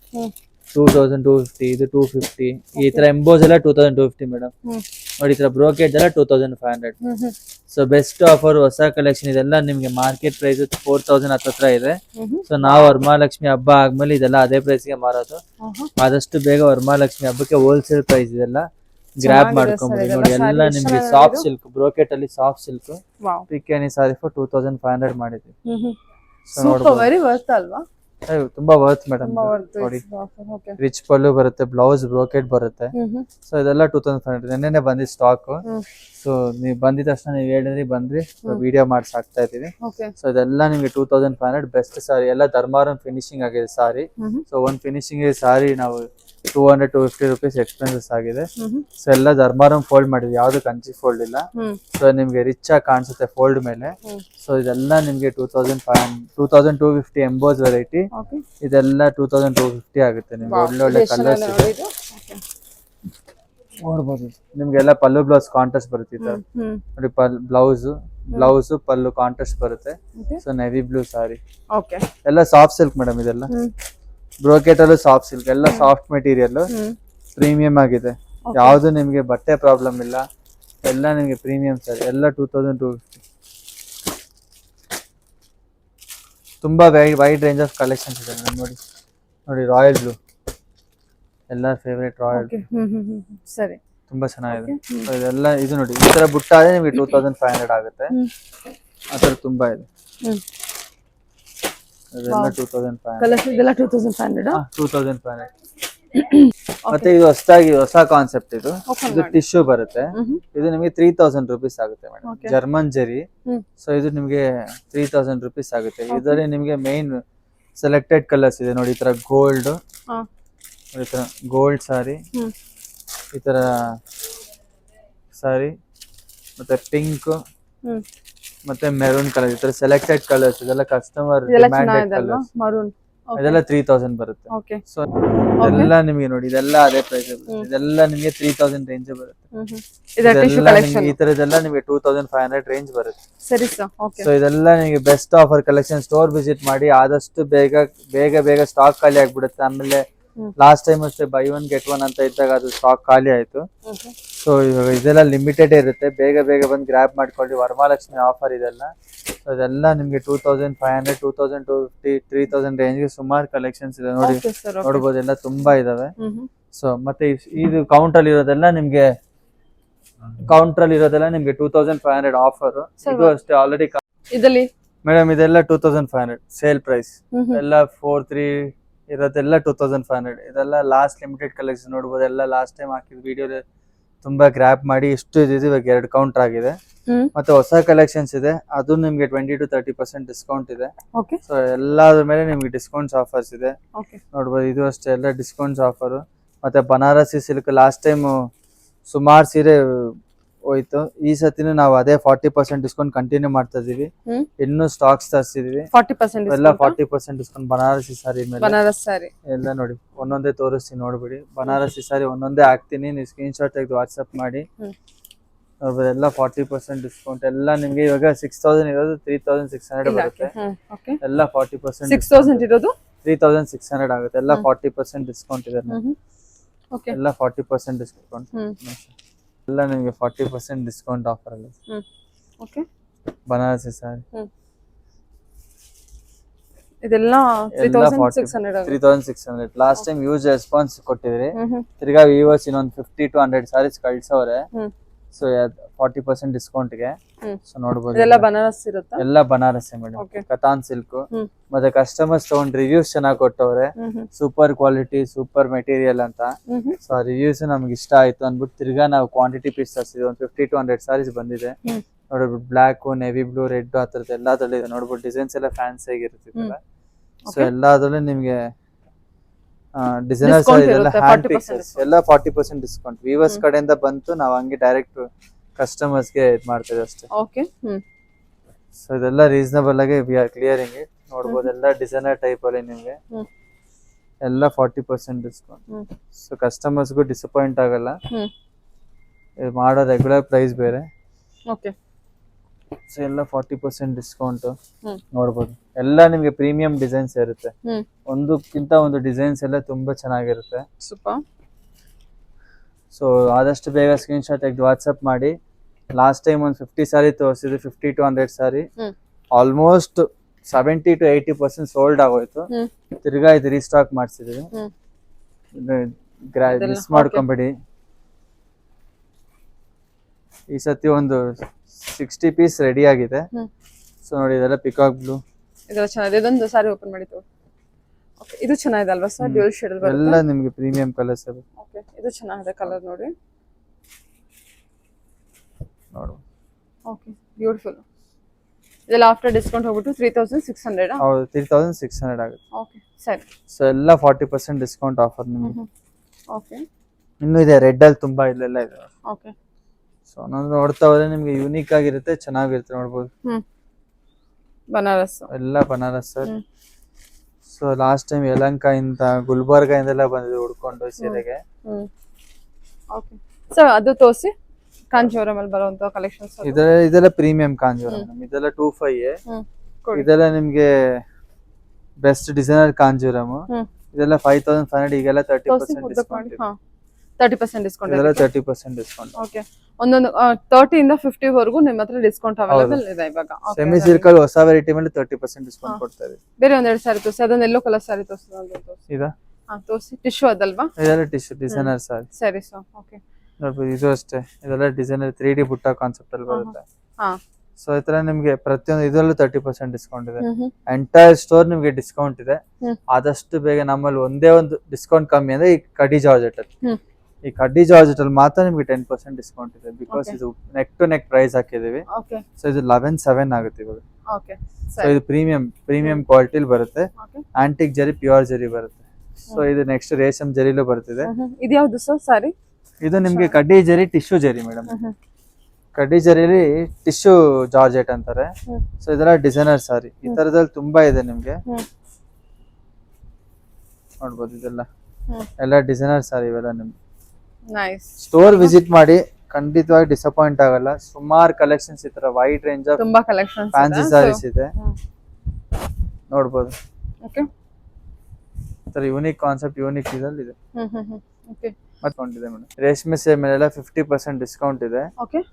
Two thousand two fifty ಇದು ಟೂ ಫಿಫ್ಟಿ ಈ ತರ ಎಂಬೋಸ್ ಎಲ್ಲ two thousand two fifty madam ನೋಡಿ ಈ ತರ ಬ್ರೋಕೇಜ್ ಎಲ್ಲ two thousand five hundred so best offer ಹೊಸ ಕಲೆಕ್ಷನ್ ಇದೆಲ್ಲ ನಿಮ್ಗೆ ಮಾರ್ಕೆಟ್ ಪ್ರೈಸ್ ಫೋರ್ ತೌಸಂಡ್ ಹತ್ರ ಇದೆ. ಸೊ ನಾವು ವರಮಹಾಲಕ್ಷ್ಮಿ ಹಬ್ಬ ಆದ್ಮೇಲೆ ಇದೆಲ್ಲ ಅದೇ ಪ್ರೈಸ್ಗೆ ಮಾರೋದು. ಆದಷ್ಟು ಬೇಗ ವರಮಹಾಲಕ್ಷ್ಮಿ ಹಬ್ಬಕ್ಕೆ ಹೋಲ್ಸೇಲ್ ಪ್ರೈಸ್ ಇದೆಲ್ಲ ಗ್ರಾಬ್ ಮಾಡ್ಕೊಂಬಿಡಿ. ನೋಡಿ ಎಲ್ಲ ನಿಮ್ಗೆ ಸಾಫ್ಟ್ ಸಿಲ್ಕ್ ಬ್ರೋಕೆಟ್ ಅಲ್ಲಿ soft silk pick sari for two thousand five hundred ಮಾಡಿದ್ವಿ ಸೊ ನೋಡ್ಬೋದು. ತುಂಬಾ ವರ್ತ್ ಮೇಡಮ್ ನೋಡಿ. ರಿಚ್ ಪಲ್ಲು ಬರುತ್ತೆ ಬ್ಲೌಸ್ ಬ್ರೋಕೆಟ್ ಬರುತ್ತೆ. ಸೊ ಇದೆಲ್ಲ ಟೂ ತೌಸಂಡ್ ಫೈವ್ ಹಂಡ್ರೆಡ್ ನೆನ್ನೆ ಬಂದಿದ್ದು ಸ್ಟಾಕ್ ಸೊ ನೀವು ಬಂದಿದ ತಕ್ಷಣ ನೀವು ಹೇಳಿದ್ರಿ ಬಂದ್ರಿ. ವಿಡಿಯೋ ಮಾಡಿ ಹಾಕ್ತಾ ಇದೀವಿ ಸೊ ಇದೆಲ್ಲ ನಿಮ್ಗೆ two thousand five hundred best sari ಎಲ್ಲ ಧರ್ಮಾರಂ ಫಿನಿಶಿಂಗ್ ಆಗಿದೆ ಸಾರಿ ಸೊ ಒಂದ್ ಫಿನಿಶಿಂಗ್ ಸಾರಿ ನಾವು two hundred two fifty rupees expenses ಆಗಿದೆ. ಸೊ ಎಲ್ಲ ಧರ್ಮಾರಂ ಫೋಲ್ಡ್ ಮಾಡಿದ್ವಿ. ಯಾವ್ದು ಕಂಚಿ ಫೋಲ್ಡ್ ಇಲ್ಲ. ಸೊ ನಿಮ್ಗೆ ರಿಚ್ ಆಗಿ ಕಾಣಿಸುತ್ತೆ ಫೋಲ್ಡ್ ಮೇಲೆ. ಸೊ ಇದೆಲ್ಲ ನಿಮ್ಗೆ two thousand five two thousand two fifty emboss variety ಇದೆಲ್ಲ ಟೂ ತೌಸಂಡ್ ಟೂ ಫಿಫ್ಟಿ ಆಗುತ್ತೆ ನಿಮ್ಗೆ. ಒಳ್ಳೆ ಒಳ್ಳೆ ಕಲರ್ಸ್ ಇದೆ. ನೋಡ್ಬೋದು. ನಿಮ್ಗೆಲ್ಲ ಪಲ್ಲು ಬ್ಲೌಸ್ ಕಾಂಟ್ರಾಸ್ಟ್ ಬರುತ್ತೆ ನೋಡಿ ಪಲ್ ಬ್ಲೌಸ್ ಬ್ಲೌಸ್ ಪಲ್ಲು ಕಾಂಟ್ರಾಸ್ಟ್ ಬರುತ್ತೆ. So navy blue sari okay ಎಲ್ಲ ಸಾಫ್ಟ್ ಸಿಲ್ಕ್ ಮೇಡಮ್ ಇದೆಲ್ಲ. ಬ್ರೋಕೆಟ್ ಅಲ್ಲೂ ಸಾಫ್ಟ್ ಸಿಲ್ಕ್ ಎಲ್ಲ ಸಾಫ್ಟ್ ಮೆಟೀರಿಯಲ್ ಪ್ರೀಮಿಯಂ ಆಗಿದೆ. ಯಾವುದು ನಿಮಗೆ ಬಟ್ಟೆ ಪ್ರಾಬ್ಲಮ್ ಇಲ್ಲ ಎಲ್ಲ ನಿಮಗೆ ಪ್ರೀಮಿಯಂ ಸರ್. ಎಲ್ಲ ಟೂ ತೌಸಂಡ್ ಟೂ ಫಿಫ್ಟಿ ತುಂಬಾ wide wide range of collections ಇದೆ ನೋಡಿ. ನೋಡಿ ರಾಯಲ್ ಬ್ಲೂ ಎಲ್ಲ ಫೇವ್ರೇಟ್ ರಾಯಲ್. ಸರಿ. ತುಂಬಾ ಚೆನ್ನಾಗಿದೆ. ಇದೆಲ್ಲ ಇದು ನೋಡಿ ಈ ತರ ಬುಟ್ಟ ಆದ್ರೆ ನಿಮಗೆ ಟೂ ತೌಸಂಡ್ ಫೈವ್ ಹಂಡ್ರೆಡ್ ಆಗುತ್ತೆ. ಆ ತರ ತುಂಬಾ ಇದೆ. ಹ್ಮ್ ಅದೆಲ್ಲ ತೌಸಂಡ್ ಫೈವ್ ಕಲರ್ಸ್ ಇದೆಲ್ಲ two thousand five hundred two thousand five hundred ಮತ್ತೆ ಇದು ಹೊಸದಾಗಿ ಹೊಸ ಕಾನ್ಸೆಪ್ಟ್ ಇದು. ಇದು ಟಿಶ್ಯೂ ಬರುತ್ತೆ. ಇದು ನಿಮಗೆ ತ್ರೀ ತೌಸಂಡ್ ರುಪೀಸ್ ಆಗುತ್ತೆ ಮೇಡಮ್ ಜರ್ಮನ್ ಜರಿ ಸೊ ಇದು ನಿಮಗೆ ತ್ರೀ ತೌಸಂಡ್ ರುಪೀಸ್ ಆಗುತ್ತೆ. ಇದರಲ್ಲಿ ನಿಮಗೆ ಮೇನ್ ಸೆಲೆಕ್ಟೆಡ್ ಕಲರ್ಸ್ ಇದೆ. ನೋಡಿ ಈ ತರ ಗೋಲ್ಡ್ ಈ ತರ ಗೋಲ್ಡ್ ಸಾರಿ ಈ ತರ ಸಾರಿ ಮತ್ತೆ ಪಿಂಕ್ ಮತ್ತೆ ಮೆರೂನ್ ಕಲರ್ ಈ ತರ ಸೆಲೆಕ್ಟೆಡ್ ಕಲರ್ಸ್ ಇದೆಲ್ಲ ಕಸ್ಟಮರ್ ಇದೆಲ್ಲ ಡಿಮ್ಯಾಂಡೆಡ್ ಚೆನ್ನಾಗಿದೆ ಅಲ್ವಾ? ಕಲರ್ಸ್ ಮರೂನ್ ಇದೆಲ್ಲ ತ್ರೀ ತೌಸಂಡ್ ಬರುತ್ತೆ. ಓಕೆ ಸೊ ಇದೆಲ್ಲ ನಿಮಗೆ ನೋಡಿ ಇದೆಲ್ಲ ಅದೇ ಪ್ರೈಸ್ ಇದೆಲ್ಲ ನಿಮಗೆ ತ್ರೀ ತೌಸಂಡ್ ರೇಂಜ್ ಬರುತ್ತೆ. ಇದು ಟಿಶ್ಯೂ ಇದೆಲ್ಲ ಕಲೆಕ್ಷನ್ ನಿಮ್ಗೆ ಈ ತರದೆಲ್ಲ ನಿಮಗೆ two thousand five hundred range ಬರುತ್ತೆ. ಸರಿ ಸರ್ ಓಕೆ ಸೊ ಇದೆಲ್ಲ ನಿಮಗೆ best offer collection store visit ಮಾಡಿ ಆದಷ್ಟು ಬೇಗ ಬೇಗ ಬೇಗ ಸ್ಟಾಕ್ ಖಾಲಿ ಆಗ್ಬಿಡುತ್ತೆ. ಆಮೇಲೆ. ಲಾಸ್ಟ್ ಟೈಮ್ ಅಷ್ಟೇ ಬೈ ಒನ್ ಗೆಟ್ ಒನ್ ಅಂತ ಇದ್ದಾಗ ಅದು ಸ್ಟಾಕ್ ಖಾಲಿ ಆಯ್ತು. ಸೊ ಇವಾಗ ಇದೆಲ್ಲ ಲಿಮಿಟೆಡ್ ಇರುತ್ತೆ. ಬೇಗ ಬೇಗ ಬಂದು ಗ್ರ್ಯಾಬ್ ಮಾಡ್ಕೊಳ್ಳಿ. ವರಮಹಾಲಕ್ಷ್ಮಿ ಆಫರ್ ಇದೆಲ್ಲ. ಸೊ ಇದೆಲ್ಲ ನಿಮಗೆ two thousand five hundred two thousand two fifty three thousand ರೇಂಜ್ಗೆ ಸುಮಾರು ಕಲೆಕ್ಷನ್ಸ್ ಇದೆ. ನೋಡಿ ನೋಡ್ಬೋದು ಎಲ್ಲ ತುಂಬಾ ಇದಾವೆ. ಸೊ ಮತ್ತೆ ಇದು ಕೌಂಟರ್ ಇರೋದೆಲ್ಲ ನಿಮ್ಗೆ ಕೌಂಟರ್ ಇರೋದೆಲ್ಲ ನಿಮ್ಗೆ two thousand five hundred offer ಇದು ಅಷ್ಟೇ ಆಲ್ರೆಡಿ ಮೇಡಮ್ ಇದೆಲ್ಲ two thousand five hundred sale price ಎಲ್ಲ ಫೋರ್ ತ್ರೀ ಇರೋದೆಲ್ಲ ಟೂ ತೌಸಂಡ್ ಫೈವ್ ಹಂಡ್ರೆಡ್ ಇದೆಲ್ಲ ಲಾಸ್ಟ್ ಲಿಮಿಟೆಡ್ ಕಲೆಕ್ಷನ್ ನೋಡ್ಬೋದು. ಎಲ್ಲ ಲಾಸ್ಟ್ ಟೈಮ್ ಹಾಕಿದ ವಿಡಿಯೋ ತುಂಬಾ ಗ್ರ್ಯಾಪ್ ಮಾಡಿ ಇಷ್ಟು ಇದಿದೆ ಇವಾಗ ಎರಡು ಕೌಂಟರ್ ಆಗಿದೆ. ಮತ್ತೆ ಹೊಸ ಕಲೆಕ್ಷನ್ಸ್ ಇದೆ. ಅದು ನಿಮ್ಗೆ twenty to thirty percent discount ಇದೆ. ಓಕೆ ಸೊ ಎಲ್ಲಾದ್ರ ಮೇಲೆ ನಿಮ್ಗೆ ಡಿಸ್ಕೌಂಟ್ಸ್ ಆಫರ್ಸ್ ಇದೆ. ನೋಡ್ಬೋದು ಇದು ಅಷ್ಟೇ ಎಲ್ಲ ಡಿಸ್ಕೌಂಟ್ಸ್ ಆಫರ್ ಮತ್ತೆ ಬನಾರಸಿ ಸಿಲ್ಕ್ ಲಾಸ್ಟ್ ಟೈಮ್ ಸುಮಾರು ಸೀರೆ ಹೋಯ್ತು. ಈ ಸತಿನೂ ನಾವು ಅದೇ ಫಾರ್ಟಿ ಪರ್ಸೆಂಟ್ ಡಿಸ್ಕೌಂಟ್ ಕಂಟಿನ್ಯೂ ಮಾಡ್ತಾ ಇದೀವಿ. ಇನ್ನು ಇನ್ನೂ ಸ್ಟಾಕ್ಸ್ ತರಿಸಿದೀವಿ. ಫಾರ್ಟಿ ಪರ್ಸೆಂಟ್ ಎಲ್ಲ forty percent discount Banarasi sari ಮೇಲೆ. ಬನಾರಸ್ ಸಾರಿ. ಎಲ್ಲ ನೋಡಿ ಒಂದೊಂದೇ ತೋರಿಸ್ತೀನಿ ನೋಡ್ಬಿಡಿ. ಬನಾರಸಿ ಸಾರಿ ಒಂದೊಂದೇ ಹಾಕ್ತೀನಿ. ನೀವು ಸ್ಕ್ರೀನ್ ಶಾಟ್ ತೆಗೆದು ವಾಟ್ಸಪ್ ಮಾಡಿ. ಹ್ಮ್. ನೋಡ್ಬೋದು ಎಲ್ಲ ಫಾರ್ಟಿ ಪರ್ಸೆಂಟ್ ಡಿಸ್ಕೌಂಟ್ ಎಲ್ಲ ನಿಮ್ಗೆ ಇವಾಗ ಸಿಕ್ಸ್ ತೌಸಂಡ್ ಇರೋದು ತ್ರೀ ತೌಸಂಡ್ ಸಿಕ್ಸ್ ಹಂಡ್ರೆಡ್ ಬರುತ್ತೆ. ಓಕೆ ಎಲ್ಲ ಫಾರ್ಟಿ ಪರ್ಸೆಂಟ್ ಸಿಕ್ಸ್ ತೌಸಂಡ್ ಇರೋದು? ತ್ರೀ ತೌಸಂಡ್ ಸಿಕ್ಸ್ ಹಂಡ್ರೆಡ್ ಆಗುತ್ತೆ. ಎಲ್ಲ ಫಾರ್ಟಿ ಪರ್ಸೆಂಟ್ ಡಿಸ್ಕೌಂಟ್ ಇದೆ ಓಕೆ ಎಲ್ಲ ಫಾರ್ಟಿ ಪರ್ಸೆಂಟ್ ಡಿಸ್ಕೌಂಟ್ ಹ್ಮ್. ಎಲ್ಲ ನಿಮಗೆ ಫಾರ್ಟಿ ಪರ್ಸೆಂಟ್ ಡಿಸ್ಕೌಂಟ್ ಆಫರ್ ಅಲ್ಲಿ. Okay Banarasi sari hmm. ಇದೆಲ್ಲ three thousand six hundred last time huge response ಕೊಟ್ಟಿದ್ರಿ. ತಿರ್ಗಾ ವಿವೋಸ್ ಇನ್ನೊಂದು ಫಿಫ್ಟಿ ಟು ಹಂಡ್ರೆಡ್ ಸಾರೀಸ್ ಕಳ್ಸವ್ರೆ. ಸೊ ಫಾರ್ಟಿ ಪರ್ಸೆಂಟ್ ಡಿಸ್ಕೌಂಟ್ಗೆ ಗೆ. ಸೊ ನೋಡ್ಬೋದು ಇದೆಲ್ಲ ಬನಾರಸ್ ಇರುತ್ತೆ? ಎಲ್ಲ ಬನಾರಸ್ ಮೇಡಮ್ ಕತಾನ್ ಸಿಲ್ಕ್ ಮತ್ತೆ ಕಸ್ಟಮರ್ಸ್ ತಗೊಂಡ್ ರಿವ್ಯೂಸ್ ಚೆನ್ನಾಗಿ ಕೊಟ್ಟವ್ರೆ. ಸೂಪರ್ ಕ್ವಾಲಿಟಿ ಸೂಪರ್ ಮೆಟೀರಿಯಲ್ ಅಂತ. ಸೊ ಆ ರಿವ್ಯೂಸ್ ನಮ್ಗೆ ಇಷ್ಟ ಆಯ್ತು ಅಂದ್ಬಿಟ್ಟು ತಿರ್ಗಾ ನಾವು ಕ್ವಾಂಟಿಟಿ ಪೀಸ್ ತರಿಸಿದ್ವಿ. ಒಂದು ಫಿಫ್ಟಿ ಟು ಹಂಡ್ರೆಡ್ ಸಾರೀಸ್ ಬಂದಿದೆ. ನೋಡ್ಬಿಟ್ಟು ಬ್ಲ್ಯಾಕ್ ನೇವಿ ಬ್ಲೂ ರೆಡ್ ಆ ಥರದ್ದು ಎಲ್ಲದ್ರಲ್ಲಿ ನೋಡ್ಬಿಟ್ಟು ಡಿಸೈನ್ಸ್ ಎಲ್ಲ ಫ್ಯಾನ್ಸಿ ಆಗಿರುತ್ತೆ ಸೊ. ಎಲ್ಲದ್ರಲ್ಲೂ ನಿಮ್ಗೆ ಡಿಸೈನರ್ಸ್ ಇದೆಲ್ಲ ಹ್ಯಾಂಡ್ 40% ಪಿಕ್ಸಸ್ discount. ಎಲ್ಲ ಫಾರ್ಟಿ ಪರ್ಸೆಂಟ್ ಡಿಸ್ಕೌಂಟ್ ವಿವರ್ಸ್ ಕಡೆಯಿಂದ ಬಂತು ನಾವು ಹಂಗೆ ಡೈರೆಕ್ಟ್ ಕಸ್ಟಮರ್ಸ್ಗೆ ಇದು ಮಾಡ್ತೇವೆ ಅಷ್ಟೇ. ಓಕೆ ಸೊ ಇದೆಲ್ಲ ರೀಸನಬಲ್ ಆಗಿ ವಿ ಆರ್ ಕ್ಲಿಯರಿಂಗ್ ಇಟ್ ನೋಡ್ಬೋದು ಎಲ್ಲ ಡಿಸೈನರ್ ಟೈಪ್ ಅಲ್ಲಿ ನಿಮಗೆ. ಎಲ್ಲ ಫಾರ್ಟಿ ಪರ್ಸೆಂಟ್ ಡಿಸ್ಕೌಂಟ್ ಸೊ ಕಸ್ಟಮರ್ಸ್ಗೂ ಡಿಸಪಾಯಿಂಟ್ ಆಗಲ್ಲ. ಇದು ಮಾಡೋ ರೆಗ್ಯುಲರ್ ಪ್ರೈಸ್ ಬೇರೆ. ಓಕೆ ಸೊ ಎಲ್ಲ ಫಾರ್ಟಿ ಪರ್ಸೆಂಟ್ ಡಿಸ್ಕೌಂಟ್ ನೋಡ್ಬೋದು. ಎಲ್ಲ ನಿಮಗೆ ಪ್ರೀಮಿಯಂ ಡಿಸೈನ್ಸ್ ಇರುತ್ತೆ. ಒಂದಕ್ಕಿಂತ ಒಂದು ಡಿಸೈನ್ಸ್ ಎಲ್ಲ ತುಂಬಾ ಚೆನ್ನಾಗಿರುತ್ತೆ. ಸೂಪರ್ ಸೊ ಆದಷ್ಟು ಬೇಗ ಸ್ಕ್ರೀನ್ ಶಾಟ್ ತೆಗೆದು ವಾಟ್ಸ್ಆಪ್ ಮಾಡಿ. ಲಾಸ್ಟ್ ಟೈಮ್ ಒಂದು ಫಿಫ್ಟಿ ಸಾರಿ ತೋರಿಸಿದ್ರು fifty to hundred sari almost seventy to eighty percent sold ಆಗೋಯ್ತು. ತಿರ್ಗಾ ಇದು ರೀಸ್ಟಾಕ್ ಮಾಡ್ಸಿದ್ವಿ ಮಿಸ್ ಮಾಡ್ಕೊಂಬೇಡಿ. ಈ ಸತಿ ಒಂದು ಸಿಕ್ಸ್ಟಿ ಪೀಸ್ ರೆಡಿ ಆಗಿದೆ. ಸೊ ನೋಡಿ ಇದೆಲ್ಲ ಪಿಕಾಕ್ ಬ್ಲೂ ಇದೆಲ್ಲ ಚೆನ್ನಾಗಿದೆ. ಇದೊಂದು ಸಾರಿ ಓಪನ್ ಮಾಡಿ ತಗೋ ಓಕೆ ಇದು ಚೆನ್ನಾಗಿದೆ ಅಲ್ವಾ ಸರ್ ಡ್ಯುಯಲ್ ಶೇಡ್ ಎಲ್ಲ ನಿಮಗೆ ಪ್ರೀಮಿಯಂ ಕಲರ್ಸ್ ಓಕೆ ಇದು ಚೆನ್ನಾಗಿದೆ ಕಲರ್ ನೋಡಿ. ನೋಡು ಓಕೆ ಬ್ಯೂಟಿಫುಲ್ ಇದೆಲ್ಲ ಆಫ್ಟರ್ ಡಿಸ್ಕೌಂಟ್ ಹೋಗ್ಬಿಟ್ಟು ತ್ರೀ ತೌಸಂಡ್ ಸಿಕ್ಸ್ ಹಂಡ್ರೆಡ್ ಹೌದು ತ್ರೀ ತೌಸಂಡ್ ಸಿಕ್ಸ್ ಹಂಡ್ರೆಡ್ ಆಗುತ್ತೆ. ಓಕೆ ಸರಿ. ಸೊ ಎಲ್ಲ ಫಾರ್ಟಿ ಪರ್ಸೆಂಟ್ ಡಿಸ್ಕೌಂಟ್ ಆಫರ್ ನಿಮಗೆ. ಓಕೆ ಇನ್ನೂ ಇದೆ ರೆಡ್ ಅಲ್ಲಿ ತುಂಬಾ ಇಲ್ಲೆಲ್ಲ ಇದೆ. ಓಕೆ ಸೊ ಒಂದೊಂದು ನೋಡ್ತಾ ಹೋದ್ರೆ ನಿಮ್ಗೆ ಯೂನಿಕ್ ಆಗಿರುತ್ತೆ ಚೆನ್ನಾಗಿರುತ್ತೆ ನೋಡ್ಬೋದು. ಹ್ಮ್. ಬನಾರಸ್. ಎಲ್ಲ ಬನಾರಸ್ ಸರ್. ಹ್ಮ್. ಸೊ ಲಾಸ್ಟ್ ಟೈಮ್ ಯಲಂಕಾಯಿಂದ ಗುಲ್ಬರ್ಗಾಯಿಂದೆಲ್ಲ ಬಂದಿದೆ ಉಡ್ಕೊಂಡು ಸೀರೆಗೆ. ಹ್ಮ್. ಓಕೆ ಸರ್ ಅದು ತೋರಿಸಿ. ಕಾಂಜೀವರಂ ಅಲ್ಲಿ ಬರುವಂತ ಕಲೆಕ್ಷನ್ಸ್ ಇದೆಲ್ಲ ಇದೆಲ್ಲ ಪ್ರೀಮಿಯಂ ಕಾಂಜೂರಂ ಇದೆಲ್ಲ ಟೂ ಫೈವ್ ಹ್ಮ್. ಕೊಡಿ. ಇದೆಲ್ಲ ನಿಮ್ಗೆ ಬೆಸ್ಟ್ ಡಿಸೈನರ್ ಕಾಂಜೂರಮ್ ಹ್ಮ್. ಇದೆಲ್ಲ ಫೈವ್ ತೌಸಂಡ್ ಫೈವ್ ಹಂಡ್ರೆಡ್ ಈಗೆಲ್ಲ ತರ್ಟಿ ತೋರಿಸಿ ಪರ್ಸೆಂಟ್ ಡಿಸ್ಕೌಂಟ್ ಹಾ. ತರ್ಟಿ ಪರ್ಸೆಂಟ್ ಡಿಸ್ಕೌಂಟ್ ಇದೆಲ್ಲ ತರ್ಟಿ ಪರ್ಸೆಂಟ್ ಡಿಸ್ಕೌಂಟ್ ಓಕೆ ಒಂದೊಂದು ತರ್ಟಿ ಇಂದ ಫಿಫ್ಟಿ ವರೆಗೂ ನಿಮ್ಮ ಹತ್ರ ಡಿಸ್ಕೌಂಟ್ ಅವೈಲೇಬಲ್ ಇದೆ ಇವಾಗ. ಸೆಮಿ ಸರ್ಕಲ್ ಹೊಸ ವೆರೈಟಿ ಮೇಲೆ ತರ್ಟಿ ಪರ್ಸೆಂಟ್ ಡಿಸ್ಕೌಂಟ್ ಕೊಡ್ತಾ ಇದೆ ಬೇರೆ ಒಂದೆರಡು ಸಾರಿ ತೋರಿಸಿ ಅದನ್ನ ಎಲ್ಲೋ ಕಲರ್ ಸಾರಿ ತೋರಿಸಿ. ಇದೆ? ಹಾ ತೋರಿಸಿ. ಟಿಶ್ಯೂ ಅದಲ್ವಾ? ಇದೆಲ್ಲ ಟಿಶ್ಯೂ ಡಿಸೈನರ್ ಸಾರಿ ಸರಿ ಸರ್ ಓಕೆ ನೋಡ್ಬೋದು ಇದು ಅಷ್ಟೇ. ಇದೆಲ್ಲ ಡಿಸೈನರ್ ತ್ರೀ ಡಿ ಬುಟ್ಟ ಕಾನ್ಸೆಪ್ಟ್ ಅಲ್ಲಿ ಬರುತ್ತೆ. ಹಾ. ಸೊ ಈ ತರ ನಿಮ್ಗೆ ಪ್ರತಿಯೊಂದು ಇದರಲ್ಲೂ ತರ್ಟಿ ಪರ್ಸೆಂಟ್ ಡಿಸ್ಕೌಂಟ್ ಇದೆ. ಎಂಟೈರ್ ಸ್ಟೋರ್ ನಿಮ್ಗೆ ಡಿಸ್ಕೌಂಟ್ ಇದೆ. ಆದಷ್ಟು ಬೇಗ ನಮ್ಮಲ್ಲಿ ಒಂದೇ ಒಂದು ಡಿಸ್ಕೌಂಟ್ ಕಮ್ಮಿ ಅಂದ್ರೆ ಈ ಕಡಿ ಜಾರ್ಜೆಟ್ ಅಲ್ಲಿ. ಈ ಕಡ್ಡಿ ಜಾರ್ಜೆಟ್ ಅಲ್ಲಿ ಮಾತ್ರ ನಿಮ್ಗೆ ಟೆನ್ ಪರ್ಸೆಂಟ್ ಡಿಸ್ಕೌಂಟ್ ಇದೆ ಬಿಕಾಸ್. ಇದು ನೆಕ್ ಟು ನೆಕ್ ಪ್ರೈಸ್ ಹಾಕಿದೀವಿ ಸೊ ಇದು ಲೆವೆನ್ ಸೆವೆನ್ ಆಗುತ್ತೆ ಇವಾಗ. ಓಕೆ ಸೊ ಇದು ಪ್ರೀಮಿಯಂ ಪ್ರೀಮಿಯಂ ಕ್ವಾಲಿಟಿಲಿ ಬರುತ್ತೆ. ಆಂಟಿಕ್ ಜರಿ ಪ್ಯೂರ್ ಜರಿ ಬರುತ್ತೆ. ಸೊ ಇದು ನೆಕ್ಸ್ಟ್ ರೇಷಮ್ ಜರಿಲೂ ಬರ್ತಿದೆ. ಇದ್ಯಾವ್ದು ಸರ್ ಸಾರಿ ಇದು ನಿಮ್ಗೆ ಕಡ್ಡಿ ಜರಿ ಟಿಶ್ಯೂ ಜರಿ ಮೇಡಮ್ ಹ್ಮ್ ಕಡ್ಡಿ ಜರಿಲಿ ಟಿಶ್ಯೂ ಜಾರ್ಜೆಟ್ ಅಂತಾರೆ. ಸೊ ಇದೆಲ್ಲ ಡಿಸೈನರ್ ಸಾರಿ ಈ ತರದಲ್ಲಿ ತುಂಬಾ ಇದೆ ನಿಮ್ಗೆ. ನೋಡ್ಬೋದು ಇದೆಲ್ಲ. ಎಲ್ಲ ಡಿಸೈನರ್ ಸಾರಿ ಇವೆಲ್ಲ ನಿಮ್ಗೆ. ಸ್ಟೋರ್ ವಿಸಿಟ್ ಮಾಡಿ ಖಂಡಿತವಾಗಿ ಡಿಸಪಾಯಿಂಟ್ ಆಗಲ್ಲ. ಸುಮಾರು ಕಲೆಕ್ಷನ್ಸ್ ಈ ತರ ವೈಡ್ ರೇಂಜ್ ಆಫ್ ತುಂಬಾ ಕಲೆಕ್ಷನ್ಸ್ ಫ್ಯಾನ್ಸಿ ಸಾರೀಸ್ ಇದೆ. ನೋಡ್ಬೋದು. ಓಕೆ ಯುನಿಕ್ ತರ ಯೂನಿಕ್ ಕಾನ್ಸೆಪ್ಟ್ ಯೂನಿಕ್ ಇದಲ್ಲಿ ಇದೆ. ಓಕೆ ಮತ್ಕೊಂಡಿದೆ ಮೇಡಮ್. ರೇಷ್ಮೆ ಸೇಮ್ ಮೇಲೆಲ್ಲ ಫಿಫ್ಟಿ ಪರ್ಸೆಂಟ್ ಡಿಸ್ಕೌಂಟ್ ಇದೆ.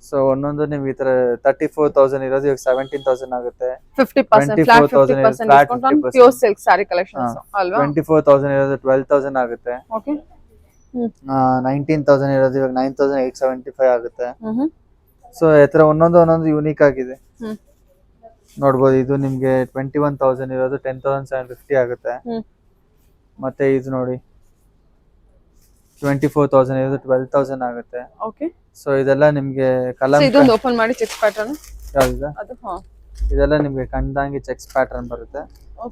ಸೊ ಒಂದೊಂದು ನಿಮ್ಗೆ ಈ ತರ ತರ್ಟಿ ಫೋರ್ ತೌಸಂಡ್ ಇರೋದು ಇವಾಗ ಸೆವೆಂಟೀನ್ ತೌಸಂಡ್ ಆಗುತ್ತೆ. Fifty percent 24,000 flat fifty percent flat discount on 50%. Pure silk sari collections ಅಲ್ವಾ? ಟ್ವೆಂಟಿ ಫೋರ್ ತೌಸಂಡ್ ಇರೋದು ಟ್ವೆಲ್ ತೌಸಂಡ್ ಆಗುತ್ತೆ. ನೈನ್ಟೀನ್ ತೌಸಂಡ್ ಇರೋದು ಇವಾಗ nine thousand eight seventy five ಆಗುತ್ತೆ ಸೊ ಎತ್ರ ತರ ಒಂದೊಂದು ಒಂದೊಂದು ಯೂನಿಕ್ ಆಗಿದೆ. ನೋಡ್ಬೋದು ಇದು ನಿಮ್ಗೆ ಟ್ವೆಂಟಿ ಒನ್ ತೌಸಂಡ್ ಇರೋದು ಟೆನ್ ತೌಸಂಡ್ ಸೆವೆನ್ ಫಿಫ್ಟಿ ಆಗುತ್ತೆ. ಮತ್ತೆ ಇದು ನೋಡಿ ಟ್ವೆಂಟಿ ಫೋರ್ ತೌಸಂಡ್ ಇರೋದು ಟ್ವೆಲ್ ತೌಸಂಡ್ ಆಗುತ್ತೆ. ಓಕೆ ಸೊ ಇದೆಲ್ಲ ನಿಮ್ಗೆ ಕಲರ್ ಇದೊಂದು ಓಪನ್ ಮಾಡಿ ಚೆಕ್ ಪ್ಯಾಟರ್ನ್ ಯಾವ್ದಿದೆ? ಇದೆಲ್ಲ ನಿಮ್ಗೆ ಕಂಡಂಗೆ ಚೆಕ್ಸ್ ಪ್ಯಾಟರ್ನ್ ಬರುತ್ತೆ.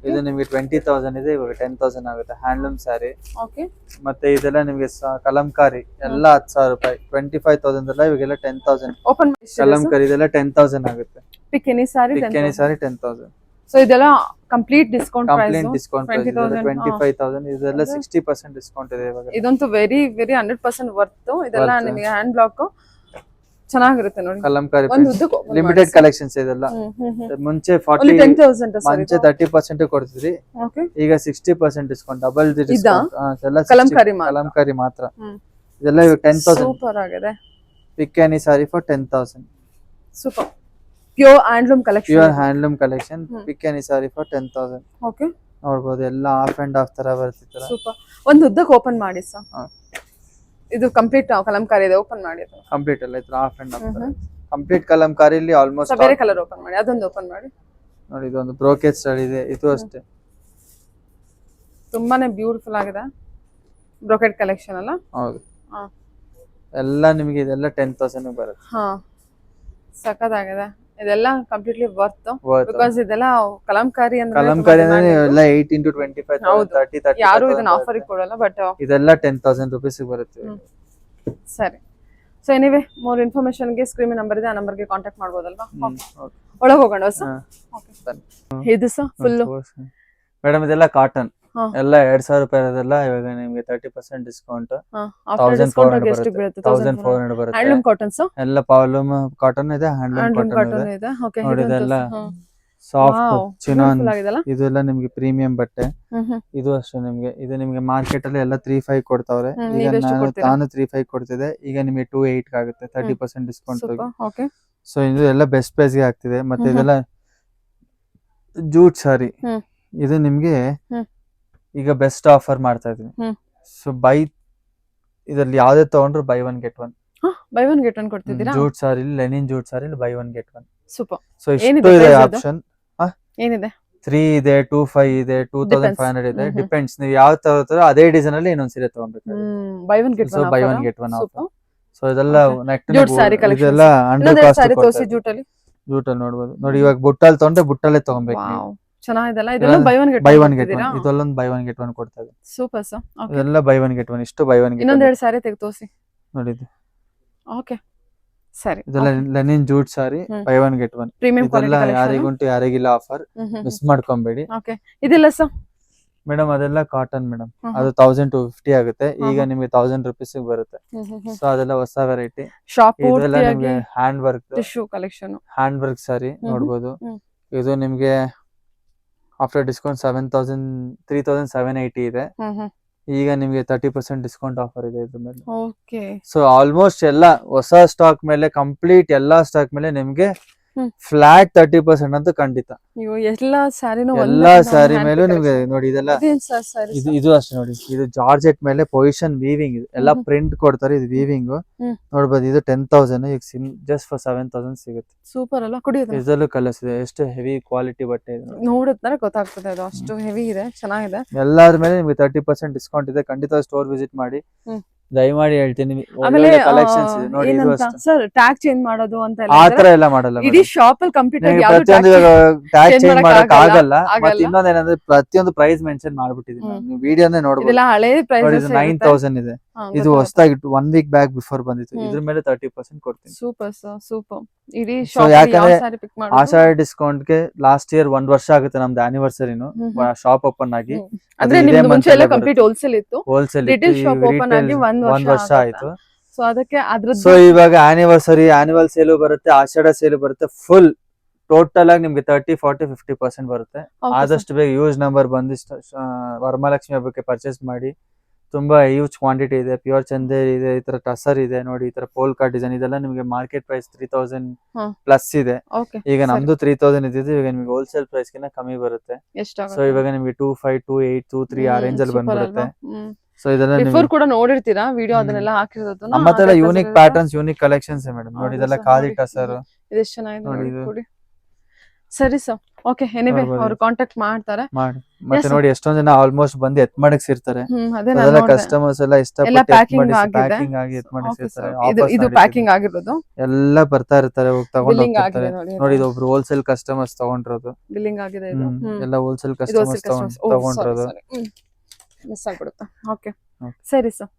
ಇದು ನಿಮಗೆ ಟ್ವೆಂಟಿ ತೌಸಂಡ್ ಇದೆ ಇವಾಗ ಟೆನ್ ತೌಸಂಡ್ ಆಗುತ್ತೆ. ಹ್ಯಾಂಡ್ಲೂಮ್ ಸ್ಯಾರಿ ಓಕೆ ಮತ್ತೆ ಇದೆಲ್ಲ ನಿಮಗೆ ಕಲಂಕಾರಿ ಎಲ್ಲ ಹತ್ತು ಸಾವಿರ ರೂಪಾಯಿ. ಟ್ವೆಂಟಿ ಫೈವ್ ತೌಸಂಡ್ ಎಲ್ಲ ಇವಾಗೆಲ್ಲ ಟೆನ್ ತೌಸಂಡ್ ಓಪನ್ ಕಲಂಕಾರಿ ಇದೆಲ್ಲ ಟೆನ್ ತೌಸಂಡ್ ಆಗುತ್ತೆ. ಪಿಕೆನಿ sari ಪಿಕೆನಿ sari ten thousand so ಇದೆಲ್ಲ complete discount complaint discount twenty five thousand ಇದೆಲ್ಲ ಸಿಕ್ಸ್ಟಿ ಪರ್ಸೆಂಟ್ ಡಿಸ್ಕೌಂಟ್ ಇದೆ ಇವಾಗ. ಇದಂತೂ very very hundred percent worth ಇದೆಲ್ಲ. ನಿಮಗೆ ಹ್ಯಾಂಡ್ ಬ್ಲಾಕ್ ಚೆನ್ನಾಗಿರುತ್ತೆ ನೋಡಿ. ಕಲಂಕಾರಿ ಲಿಮಿಟೆಡ್. ಕಲೆಕ್ಷನ್ಸ್ ಇದೆಲ್ಲ. ಮುಂಚೆ ಫಾರ್ಟಿ 10,000 ಸರ್ ಮುಂಚೆ ತರ್ಟಿ ಪರ್ಸೆಂಟ್ ಕೊಡ್ತಿದ್ರಿ. ಓಕೆ ಈಗ ಸಿಕ್ಸ್ಟಿ ಪರ್ಸೆಂಟ್ ಡಿಸ್ಕೌಂಟ್ ಡಬಲ್ ಇದಾ? ಡಿಸ್ಕೌಂಟ್ ಎಲ್ಲ 60 ಕಲಂಕಾರಿ ಮಾತ್ರ. ಕಲಂಕಾರಿ ಮಾತ್ರ. ಇದೆಲ್ಲ ಇವಾಗ ಟೆನ್ ತೌಸಂಡ್ ಸೂಪರ್ ಆಗಿದೆ. Pick any sari for ten thousand super pure handloom collection pure handloom collection hmm. Pick any sari for ten thousand okay ನೋಡ್ಬೋದು ಎಲ್ಲ ಆಫ್ ಅಂಡ್ ಆಫ್ ತರ ಬರ್ತಿತ್ತಲ್ಲ ಸೂಪರ್ ಒಂದ್ ಉದ್ದಕ್ಕೆ ಓಪನ್ ಮಾಡಿ ಸರ್. ಇದು ಕಂಪ್ಲೀಟ್ ಕಲಂಕಾರಿ ಇದೆ open ಮಾಡಿ ಅದು. ಕಂಪ್ಲೀಟ್ ಅಲ್ಲ ಇದ್ರ off and half complete Kalamkari ಇಲ್ಲಿ ಕಲಂಕಾರಿಲಿ ಆಲ್ಮೋಸ್ಟ್ ಬೇರೆ ಕಲರ್ ಓಪನ್ ಮಾಡಿ ಅದೊಂದು ಓಪನ್ ಮಾಡಿ. ನೋಡಿ ಇದೊಂದು ಬ್ರೋಕೇಜ್ ಸ್ಟೈಲ್ ಇದೆ ಇದು ಅಷ್ಟೇ. ತುಂಬಾನೇ ಬ್ಯೂಟಿಫುಲ್ ಆಗಿದೆ. ಬ್ರೋಕೆಟ್ ಕಲೆಕ್ಷನ್ ಅಲ್ಲ? ಹೌದು. ಎಲ್ಲ ನಿಮಗೆ ಇದೆಲ್ಲ ಟೆನ್ ತೌಸಂಡ್ ಬರುತ್ತೆ. ಹಾ. ಸಖತ್ತಾಗಿದೆ. ಇದೆಲ್ಲ ಕಂಪ್ಲೀಟ್ಲಿ ವರ್ತ್ ಬಿಕಾಸ್ ಇದೆಲ್ಲ ಕಲಂಕಾರಿ ಅಂದ್ರೆ ಕಲಂಕಾರಿ ಅಂದ್ರೆ. ಎಲ್ಲ eight into twenty five. Thirty thirty ಯಾರು ಇದನ್ನ ಆಫರ್ಗೆ ಕೊಡಲ್ಲ ಬಟ್ ಇದೆಲ್ಲ ಟೆನ್ ತೌಸಂಡ್ ರುಪೀಸ್ ಬರುತ್ತೆ. ಸರಿ. ಸೊ ಎನಿವೇ ಮೋರ್ ಇನ್ಫಾರ್ಮೇಶನ್ಗೆ ಸ್ಕ್ರೀನ್ ನಂಬರ್ ಇದೆ ಆ ನಂಬರ್ಗೆ ಕಾಂಟ್ಯಾಕ್ಟ್ ಮಾಡಬಹುದಲ್ವಾ. ಒಳಗೆ ಹೋಗೋಣ ಸರ್ ಓಕೆ ಸರ್. ಇದು ಸರ್. ಫುಲ್ ಮೇಡಮ್ ಇದೆಲ್ಲ ಕಾಟನ್ ಹಾ. ಎಲ್ಲ ಎರಡ್ ಸಾವಿರ ರೂಪಾಯಿ ಇರೋದೆಲ್ಲ ಇವಾಗ ನಿಮ್ಗೆ thirty percent discount thousand four hundred ಬರುತ್ತೆ. ತೌಸಂಡ್ ಫೋರ್ ಹಂಡ್ರೆಡ್ ಬರುತ್ತೆ. ಹ್ಯಾಂಡ್ಲೂಮ್ ಕಾಟನ್ ಸರ್ ಎಲ್ಲ ಪಾಲೂಮ್ ಕಾಟನ್ ಇದೆ ಹ್ಯಾಂಡ್ಲೂಮ್ ಹ್ಯಾಂಡ್ಲೂಮ್ ಕಾಟನ್ ಕಾಟನ್ ಇದೆ. ಇದೆ. ಓಕೆ ನೋಡಿ ಇದೆಲ್ಲ ಸಾಫ್ಟ್ ಚಿನಾನ್ ಇದೆಲ್ಲ ನಿಮ್ಗೆ ಪ್ರೀಮಿಯಂ ಬಟ್ಟೆ. ಇದು ಅಷ್ಟೇ ನಿಮ್ಗೆ. ಇದು ನಿಮ್ಗೆ ಮಾರ್ಕೆಟ್ ಅಲ್ಲಿ ಎಲ್ಲ ತ್ರೀ ಫೈವ್ ಕೊಡ್ತಾವ್ರೆ. ಹ್ಮ್, ಈಗ ನೀವೆಷ್ಟು ನಾನು ಕೊಡ್ತೀರಾ? ನಾನು ತ್ರೀ ಫೈವ್ ಕೊಡ್ತಿದೆ ಈಗ ನಿಮಗೆ ಟೂ ಏಟ್ ಆಗುತ್ತೆ thirty percent discount okay so ಇದು ಎಲ್ಲ ಬೆಸ್ಟ್ ಪ್ರೈಸ್ಗೆ ಆಗ್ತಿದೆ. ಮತ್ತೆ ಹ್ಮ್ ಹ್ಮ್. ಇದೆಲ್ಲ ಜೂಟ್ ಸಾರಿ. ಹ್ಮ್. ಇದು ನಿಮ್ಗೆ ಹ್ಮ್. ಈಗ ಬೆಸ್ಟ್ ಆಫರ್ ಮಾಡ್ತಾ ಇದೀನಿ ಸೊ ಬೈ ಇದರಲ್ಲಿ ಯಾವ್ದೇ ತಗೊಂಡ್ರು buy one get one buy one get one ಕೊಡ್ತಿದ್ದೀರಾ? Jute sari linen jute sari buy one get one super so ಇಷ್ಟು ಇದೆ? ಆಪ್ಷನ್ ಏನಿದೆ? ತ್ರೀ ಇದೆ ಟೂ ಫೈವ್ ಇದೆ ಟೂ ತೌಸಂಡ್. ಫೈವ್ ಹಂಡ್ರೆಡ್ ಇದೆ. ಡಿಪೆಂಡ್ಸ್ ನೀವು ಯಾವ ತಗೋತಾರೋ ಅದೇ ಡಿಸೈನ್ ಅಲ್ಲಿ ಇನ್ನೊಂದ್ ಸೀರೆ ತಗೊಂಡ್ಬೇಕು buy one get buy one get one so ಇದೆಲ್ಲ ನೆಕ್ಸ್ಟ್. ಇದೆಲ್ಲ ಅಂಡರ್ ಕಾಸ್ಟ್ ಜೂಟಲ್ಲಿ? ನೋಡಬಹುದು ನೋಡ್ಬೋದು. ನೋಡಿ ಇವಾಗ ಬುಟ್ಟಲ್ ತಗೊಂಡ್ರೆ ಬುಟ್ಟಲ್ಲೇ ತಗೊಬೇಕು ಚೆನ್ನಾಗಿದೆಲ್ಲ ಇದೆಲ್ಲ buy one get buy one get one ಇದಲ್ಲೊಂದು buy one get one ಕೊಡ್ತಾ ಇದೆ. ಸೂಪರ್ ಸರ್ ಓಕೆ ಇದೆಲ್ಲ ಬೈ ಒನ್ ಗೆಟ್ ಒನ್ ಇಷ್ಟು ಬೈ ಒನ್ ಗೆಟ್ ಇನ್ನೊಂದು ಎರಡು ಸಾರಿ ತೆಗೆದು ತೋರಿಸಿ. ನೋಡಿ ಓಕೆ ಸರಿ ಇದೆಲ್ಲ linen jute sari buy one get one premium ಇದೆಲ್ಲ ಯಾರಿಗುಂಟು ಯಾರಿಗಿಲ್ಲ ಆಫರ್ ಮಿಸ್ ಮಾಡ್ಕೊಂಬೇಡಿ. ಓಕೆ ಇದೆಲ್ಲ ಸರ್ ಮೇಡಮ್ ಅದೆಲ್ಲ ಕಾಟನ್ ಮೇಡಮ್ ಅದು ತೌಸಂಡ್ ಟು ಫಿಫ್ಟಿ ಆಗುತ್ತೆ. ಈಗ ನಿಮ್ಗೆ ತೌಸಂಡ್ ರುಪೀಸ್ ಬರುತ್ತೆ. ಸೊ ಅದೆಲ್ಲ ಹೊಸ ವೆರೈಟಿ ಇದೆಲ್ಲ ನಿಮ್ಗೆ hand work collection hand work sari. ನೋಡ್ಬೋದು. ಇದು ನಿಮ್ಗೆ after discount seven thousand three thousand seven eighty ಇದೆ. ಈಗ ನಿಮಗೆ ತರ್ಟಿ ಪರ್ಸೆಂಟ್ ಡಿಸ್ಕೌಂಟ್ ಆಫರ್ ಇದೆ ಇದ್ರ ಮೇಲೆ. ಓಕೆ ಸೊ ಆಲ್ಮೋಸ್ಟ್ ಎಲ್ಲ ಹೊಸ ಸ್ಟಾಕ್ ಮೇಲೆ ಕಂಪ್ಲೀಟ್ ಎಲ್ಲಾ ಸ್ಟಾಕ್ ಮೇಲೆ ನಿಮ್ಗೆ. ಫ್ಲಾಟ್ ತರ್ಟಿ ಪರ್ಸೆಂಟ್ ಅಂತ ಖಂಡಿತ. ಎಲ್ಲಾ ಸ್ಯಾರಿನೂ ಎಲ್ಲಾ ಸ್ಯಾರಿ ಮೇಲೂ ನಿಮ್ಗೆ ನೋಡಿ ಇದೆಲ್ಲ ಇದು ಇದು ಅಷ್ಟೇ ನೋಡಿ ಇದು ಜಾರ್ಜೆಟ್ ಮೇಲೆ ಪೊಸಿಷನ್ ವೀವಿಂಗ್ ಇದು. ಎಲ್ಲ ಪ್ರಿಂಟ್ ಕೊಡ್ತಾರೆ ಇದು ವೀವಿಂಗ್. ನೋಡ್ಬೋದು ಇದು ಟೆನ್ ತೌಸಂಡ್ ಈಗ ಸಿಮ್ ಜಸ್ಟ್ ಫಾರ್ ಸೆವೆನ್ ತೌಸಂಡ್ ಸಿಗುತ್ತೆ. ಸೂಪರ್ ಅಲ್ಲ ಕುಡಿಯೋದು? ಇದರಲ್ಲೂ ಕಲರ್ಸ್ ಇದೆ ಎಷ್ಟು ಹೆವಿ ಕ್ವಾಲಿಟಿ ಬಟ್ಟೆ ಇದೆ ನೋಡಿ. ನೋಡಿದ್ರೆ ಗೊತ್ತಾಗ್ತದೆ ಅದು ಅಷ್ಟು ಹೆವಿ ಇದೆ ಚೆನ್ನಾಗಿದೆ. ಎಲ್ಲಾದ್ರ ಮೇಲೆ ನಿಮ್ಗೆ ತರ್ಟಿ ಪರ್ಸೆಂಟ್ ಡಿಸ್ಕೌಂಟ್ ಇದೆ ಖಂಡಿತ ಸ್ಟೋರ್ ವಿಸಿಟ್ ಮಾಡಿ. ದಯಮಾಡಿ ಹೇಳ್ತೀನಿ. ಕಲೆಕ್ಷನ್ಸ್ ಇದೆ. ನೋಡಿ ಇದು ಅಷ್ಟೇ. ಸರ್ ಟ್ಯಾಗ್ ಚೇಂಜ್ ಮಾಡೋದು ಅಂತ ಎಲ್ಲ ಆ ತರ ಎಲ್ಲ ಮಾಡಲ್ಲ ಇಡೀ ಶಾಪ್ ಅಲ್ಲಿ ಕಂಪ್ಲೀಟ್ ಆಗಿ ಪ್ರತಿಯೊಂದು ಟ್ಯಾಗ್ change ಚೇಂಜ್ ಮಾಡಕ್ ಮಾಡಕ್ ಆಗಲ್ಲ, ಆಗಲ್ಲ. ಮತ್ತೆ ಆಗಲ್ಲ. ಇನ್ನೊಂದ್ ಏನಂದ್ರೆ ಪ್ರತಿಯೊಂದು ಪ್ರೈಸ್ ಮೆನ್ಷನ್ ಮಾಡ್ಬಿಟ್ಟಿದೀನಿ ಹ್ಮ್. ನೀವು ವಿಡಿಯೋನೇ ನೋಡ್ಬೋದು. ಇದೆಲ್ಲ ಹಳೆ ನೋಡಿ ಪ್ರೈಸಸ್ ಇದು ನೈನ್ ತೌಸಂಡ್ ಇದೆ. ಇದು ಹೊಸದಾಗಿ ಒನ್ ವೀಕ್ ಬ್ಯಾಕ್ ಬಿಫೋರ್ ಬಂದಿತ್ತು. ಹ್ಮ್. ಇದ್ರ ಮೇಲೆ ತರ್ಟಿ ಪರ್ಸೆಂಟ್ ಕೊಡ್ತೀನಿ. ಸೂಪರ್ ಸರ್ ಸೂಪರ್ ಇಡೀ ಶಾಪ್ ಯಾಕಂದ್ರೆ ಸಾರಿ ಪಿಕ್ ಆ ಮಾಡೋದು ಡಿಸ್ಕೌಂಟ್ಗೆ ಲಾಸ್ಟ್ ಇಯರ್ ಒಂದ್ ವರ್ಷ ಆಗುತ್ತೆ ನಮ್ದು ಆನಿವರ್ಸರಿನು. ಶಾಪ್ ಓಪನ್ ಆಗಿ. ಹ್ಮ್. ಅಂದ್ರೆ ಇದೇ ನಿಮ್ದು month ಮುಂಚೆ ಎಲ್ಲ ಅಲ್ಲೇ ಕಂಪ್ಲೀಟ್ ಹೋಲ್ಸೇಲ್ ಇತ್ತು. ಹೋಲ್ಸೇಲ್ Retail shop open ಆಗಿ ಒಂದ್ ವರ್ಷ. ಆಯ್ತು. ಸೊ ಅದಕ್ಕೆ ಅದ್ರದ್ದು ಸೊ ಇವಾಗ ಆನಿವರ್ಸರಿ ಆನಿವಲ್ ಸೇಲು ಬರುತ್ತೆ ಆಷಾಢ ಸೇಲು ಬರುತ್ತೆ ಫುಲ್ ಟೋಟಲ್ ಆಗಿ ನಿಮ್ಗೆ ತರ್ಟಿ ಫಾರ್ಟಿ ಫಿಫ್ಟಿ ಪರ್ಸೆಂಟ್ ಬರುತ್ತೆ. ಆದಷ್ಟು ಬೇಗ ಯೂಸ್ ನಂಬರ್ ಬಂದು ವರಮಹಾಲಕ್ಷ್ಮಿ ಹಬ್ಬಕ್ಕೆ ಪರ್ಚೇಸ್ ಮಾಡಿ. ತುಂಬಾ ಹ್ಯೂಜ್ ಕ್ವಾಂಟಿಟಿ ಇದೆ. ಪ್ಯೂರ್ ಚಂದೇರಿ ಇದೆ ಈ ತರ ಟಸರ್ ಇದೆ ನೋಡಿ ಈ ತರ ಪೋಲ್ಕಾ ಡಿಸೈನ್ ಇದೆಲ್ಲ ನಿಮಗೆ market price three thousand. Plus ಇದೆ. ಈಗ ನಮ್ದು ತ್ರೀ ತೌಸಂಡ್ ಇದ್ದಿದ್ದು ಇವಾಗ ನಿಮಗೆ ಹೋಲ್ಸೇಲ್ ಪ್ರೈಸ್ ಗಿನ್ನ ಕಮ್ಮಿ ಬರುತ್ತೆ. ಸೊ ಇವಾಗ ನಿಮ್ಗೆ two five two eight two three ಆ ರೇಂಜ್ ಅಲ್ಲಿ ಬಂದ್ಬಿಡುತ್ತೆ. ಸೊ ಇದೆಲ್ಲ ಬಿಫೋರ್ ಕೂಡ ನೋಡಿರ್ತೀರಾ ವಿಡಿಯೋ ಅದನ್ನೆಲ್ಲ ಹಾಕಿರೋದು unique patterns unique collections madam ನೋಡಿ ಇದೆಲ್ಲ ಕಾದಿ. ಟಸರ್ ನೋಡಿ ಸರಿ ಸರ್. ಓಕೆ ಎನಿವೇ ಅವರು ಕಾಂಟ್ಯಾಕ್ಟ್ ಮಾಡ್ತಾರೆ. ಮಾಡಿ. ಮತ್ತೆ ನೋಡಿ ಎಷ್ಟೊಂದ್ ಜನ ಆಲ್ಮೋಸ್ಟ್ ಬಂದು ಎತ್ ಮಾಡಕ್ ಸಿರ್ತಾರೆ ಅದೇ ಅದೆಲ್ಲ ಕಸ್ಟಮರ್ಸ್ ಎಲ್ಲ ಇಷ್ಟ. ಪ್ಯಾಕಿಂಗ್ ಆಗಿ ಎತ್ ಮಾಡಿ ಸಿರ್ತಾರೆ ಇದು ಇದು ಪ್ಯಾಕಿಂಗ್ ಆಗಿರೋದು. ಎಲ್ಲ ಬರ್ತಾ ಇರ್ತಾರೆ ಹೋಗಿ ತಗೊಂಡು ಹೋಗ್ತಾರೆ ನೋಡಿ ಇದು. ಒಬ್ರು ಹೋಲ್ಸೇಲ್ ಕಸ್ಟಮರ್ಸ್ ತಗೊಂಡಿರೋದು. ಬಿಲ್ಲಿಂಗ್ ಆಗಿದೆ ಇದು. ಎಲ್ಲ ಹೋಲ್ಸೇಲ್ ಕಸ್ಟಮರ್ಸ್ ತಗೊಂಡ್ ತಗೊಂಡಿರೋದು. ಮಿಸ್ ಆಗ್ಬಿಡುತ್ತೆ. ಓಕೆ ಸರಿ ಸರ್.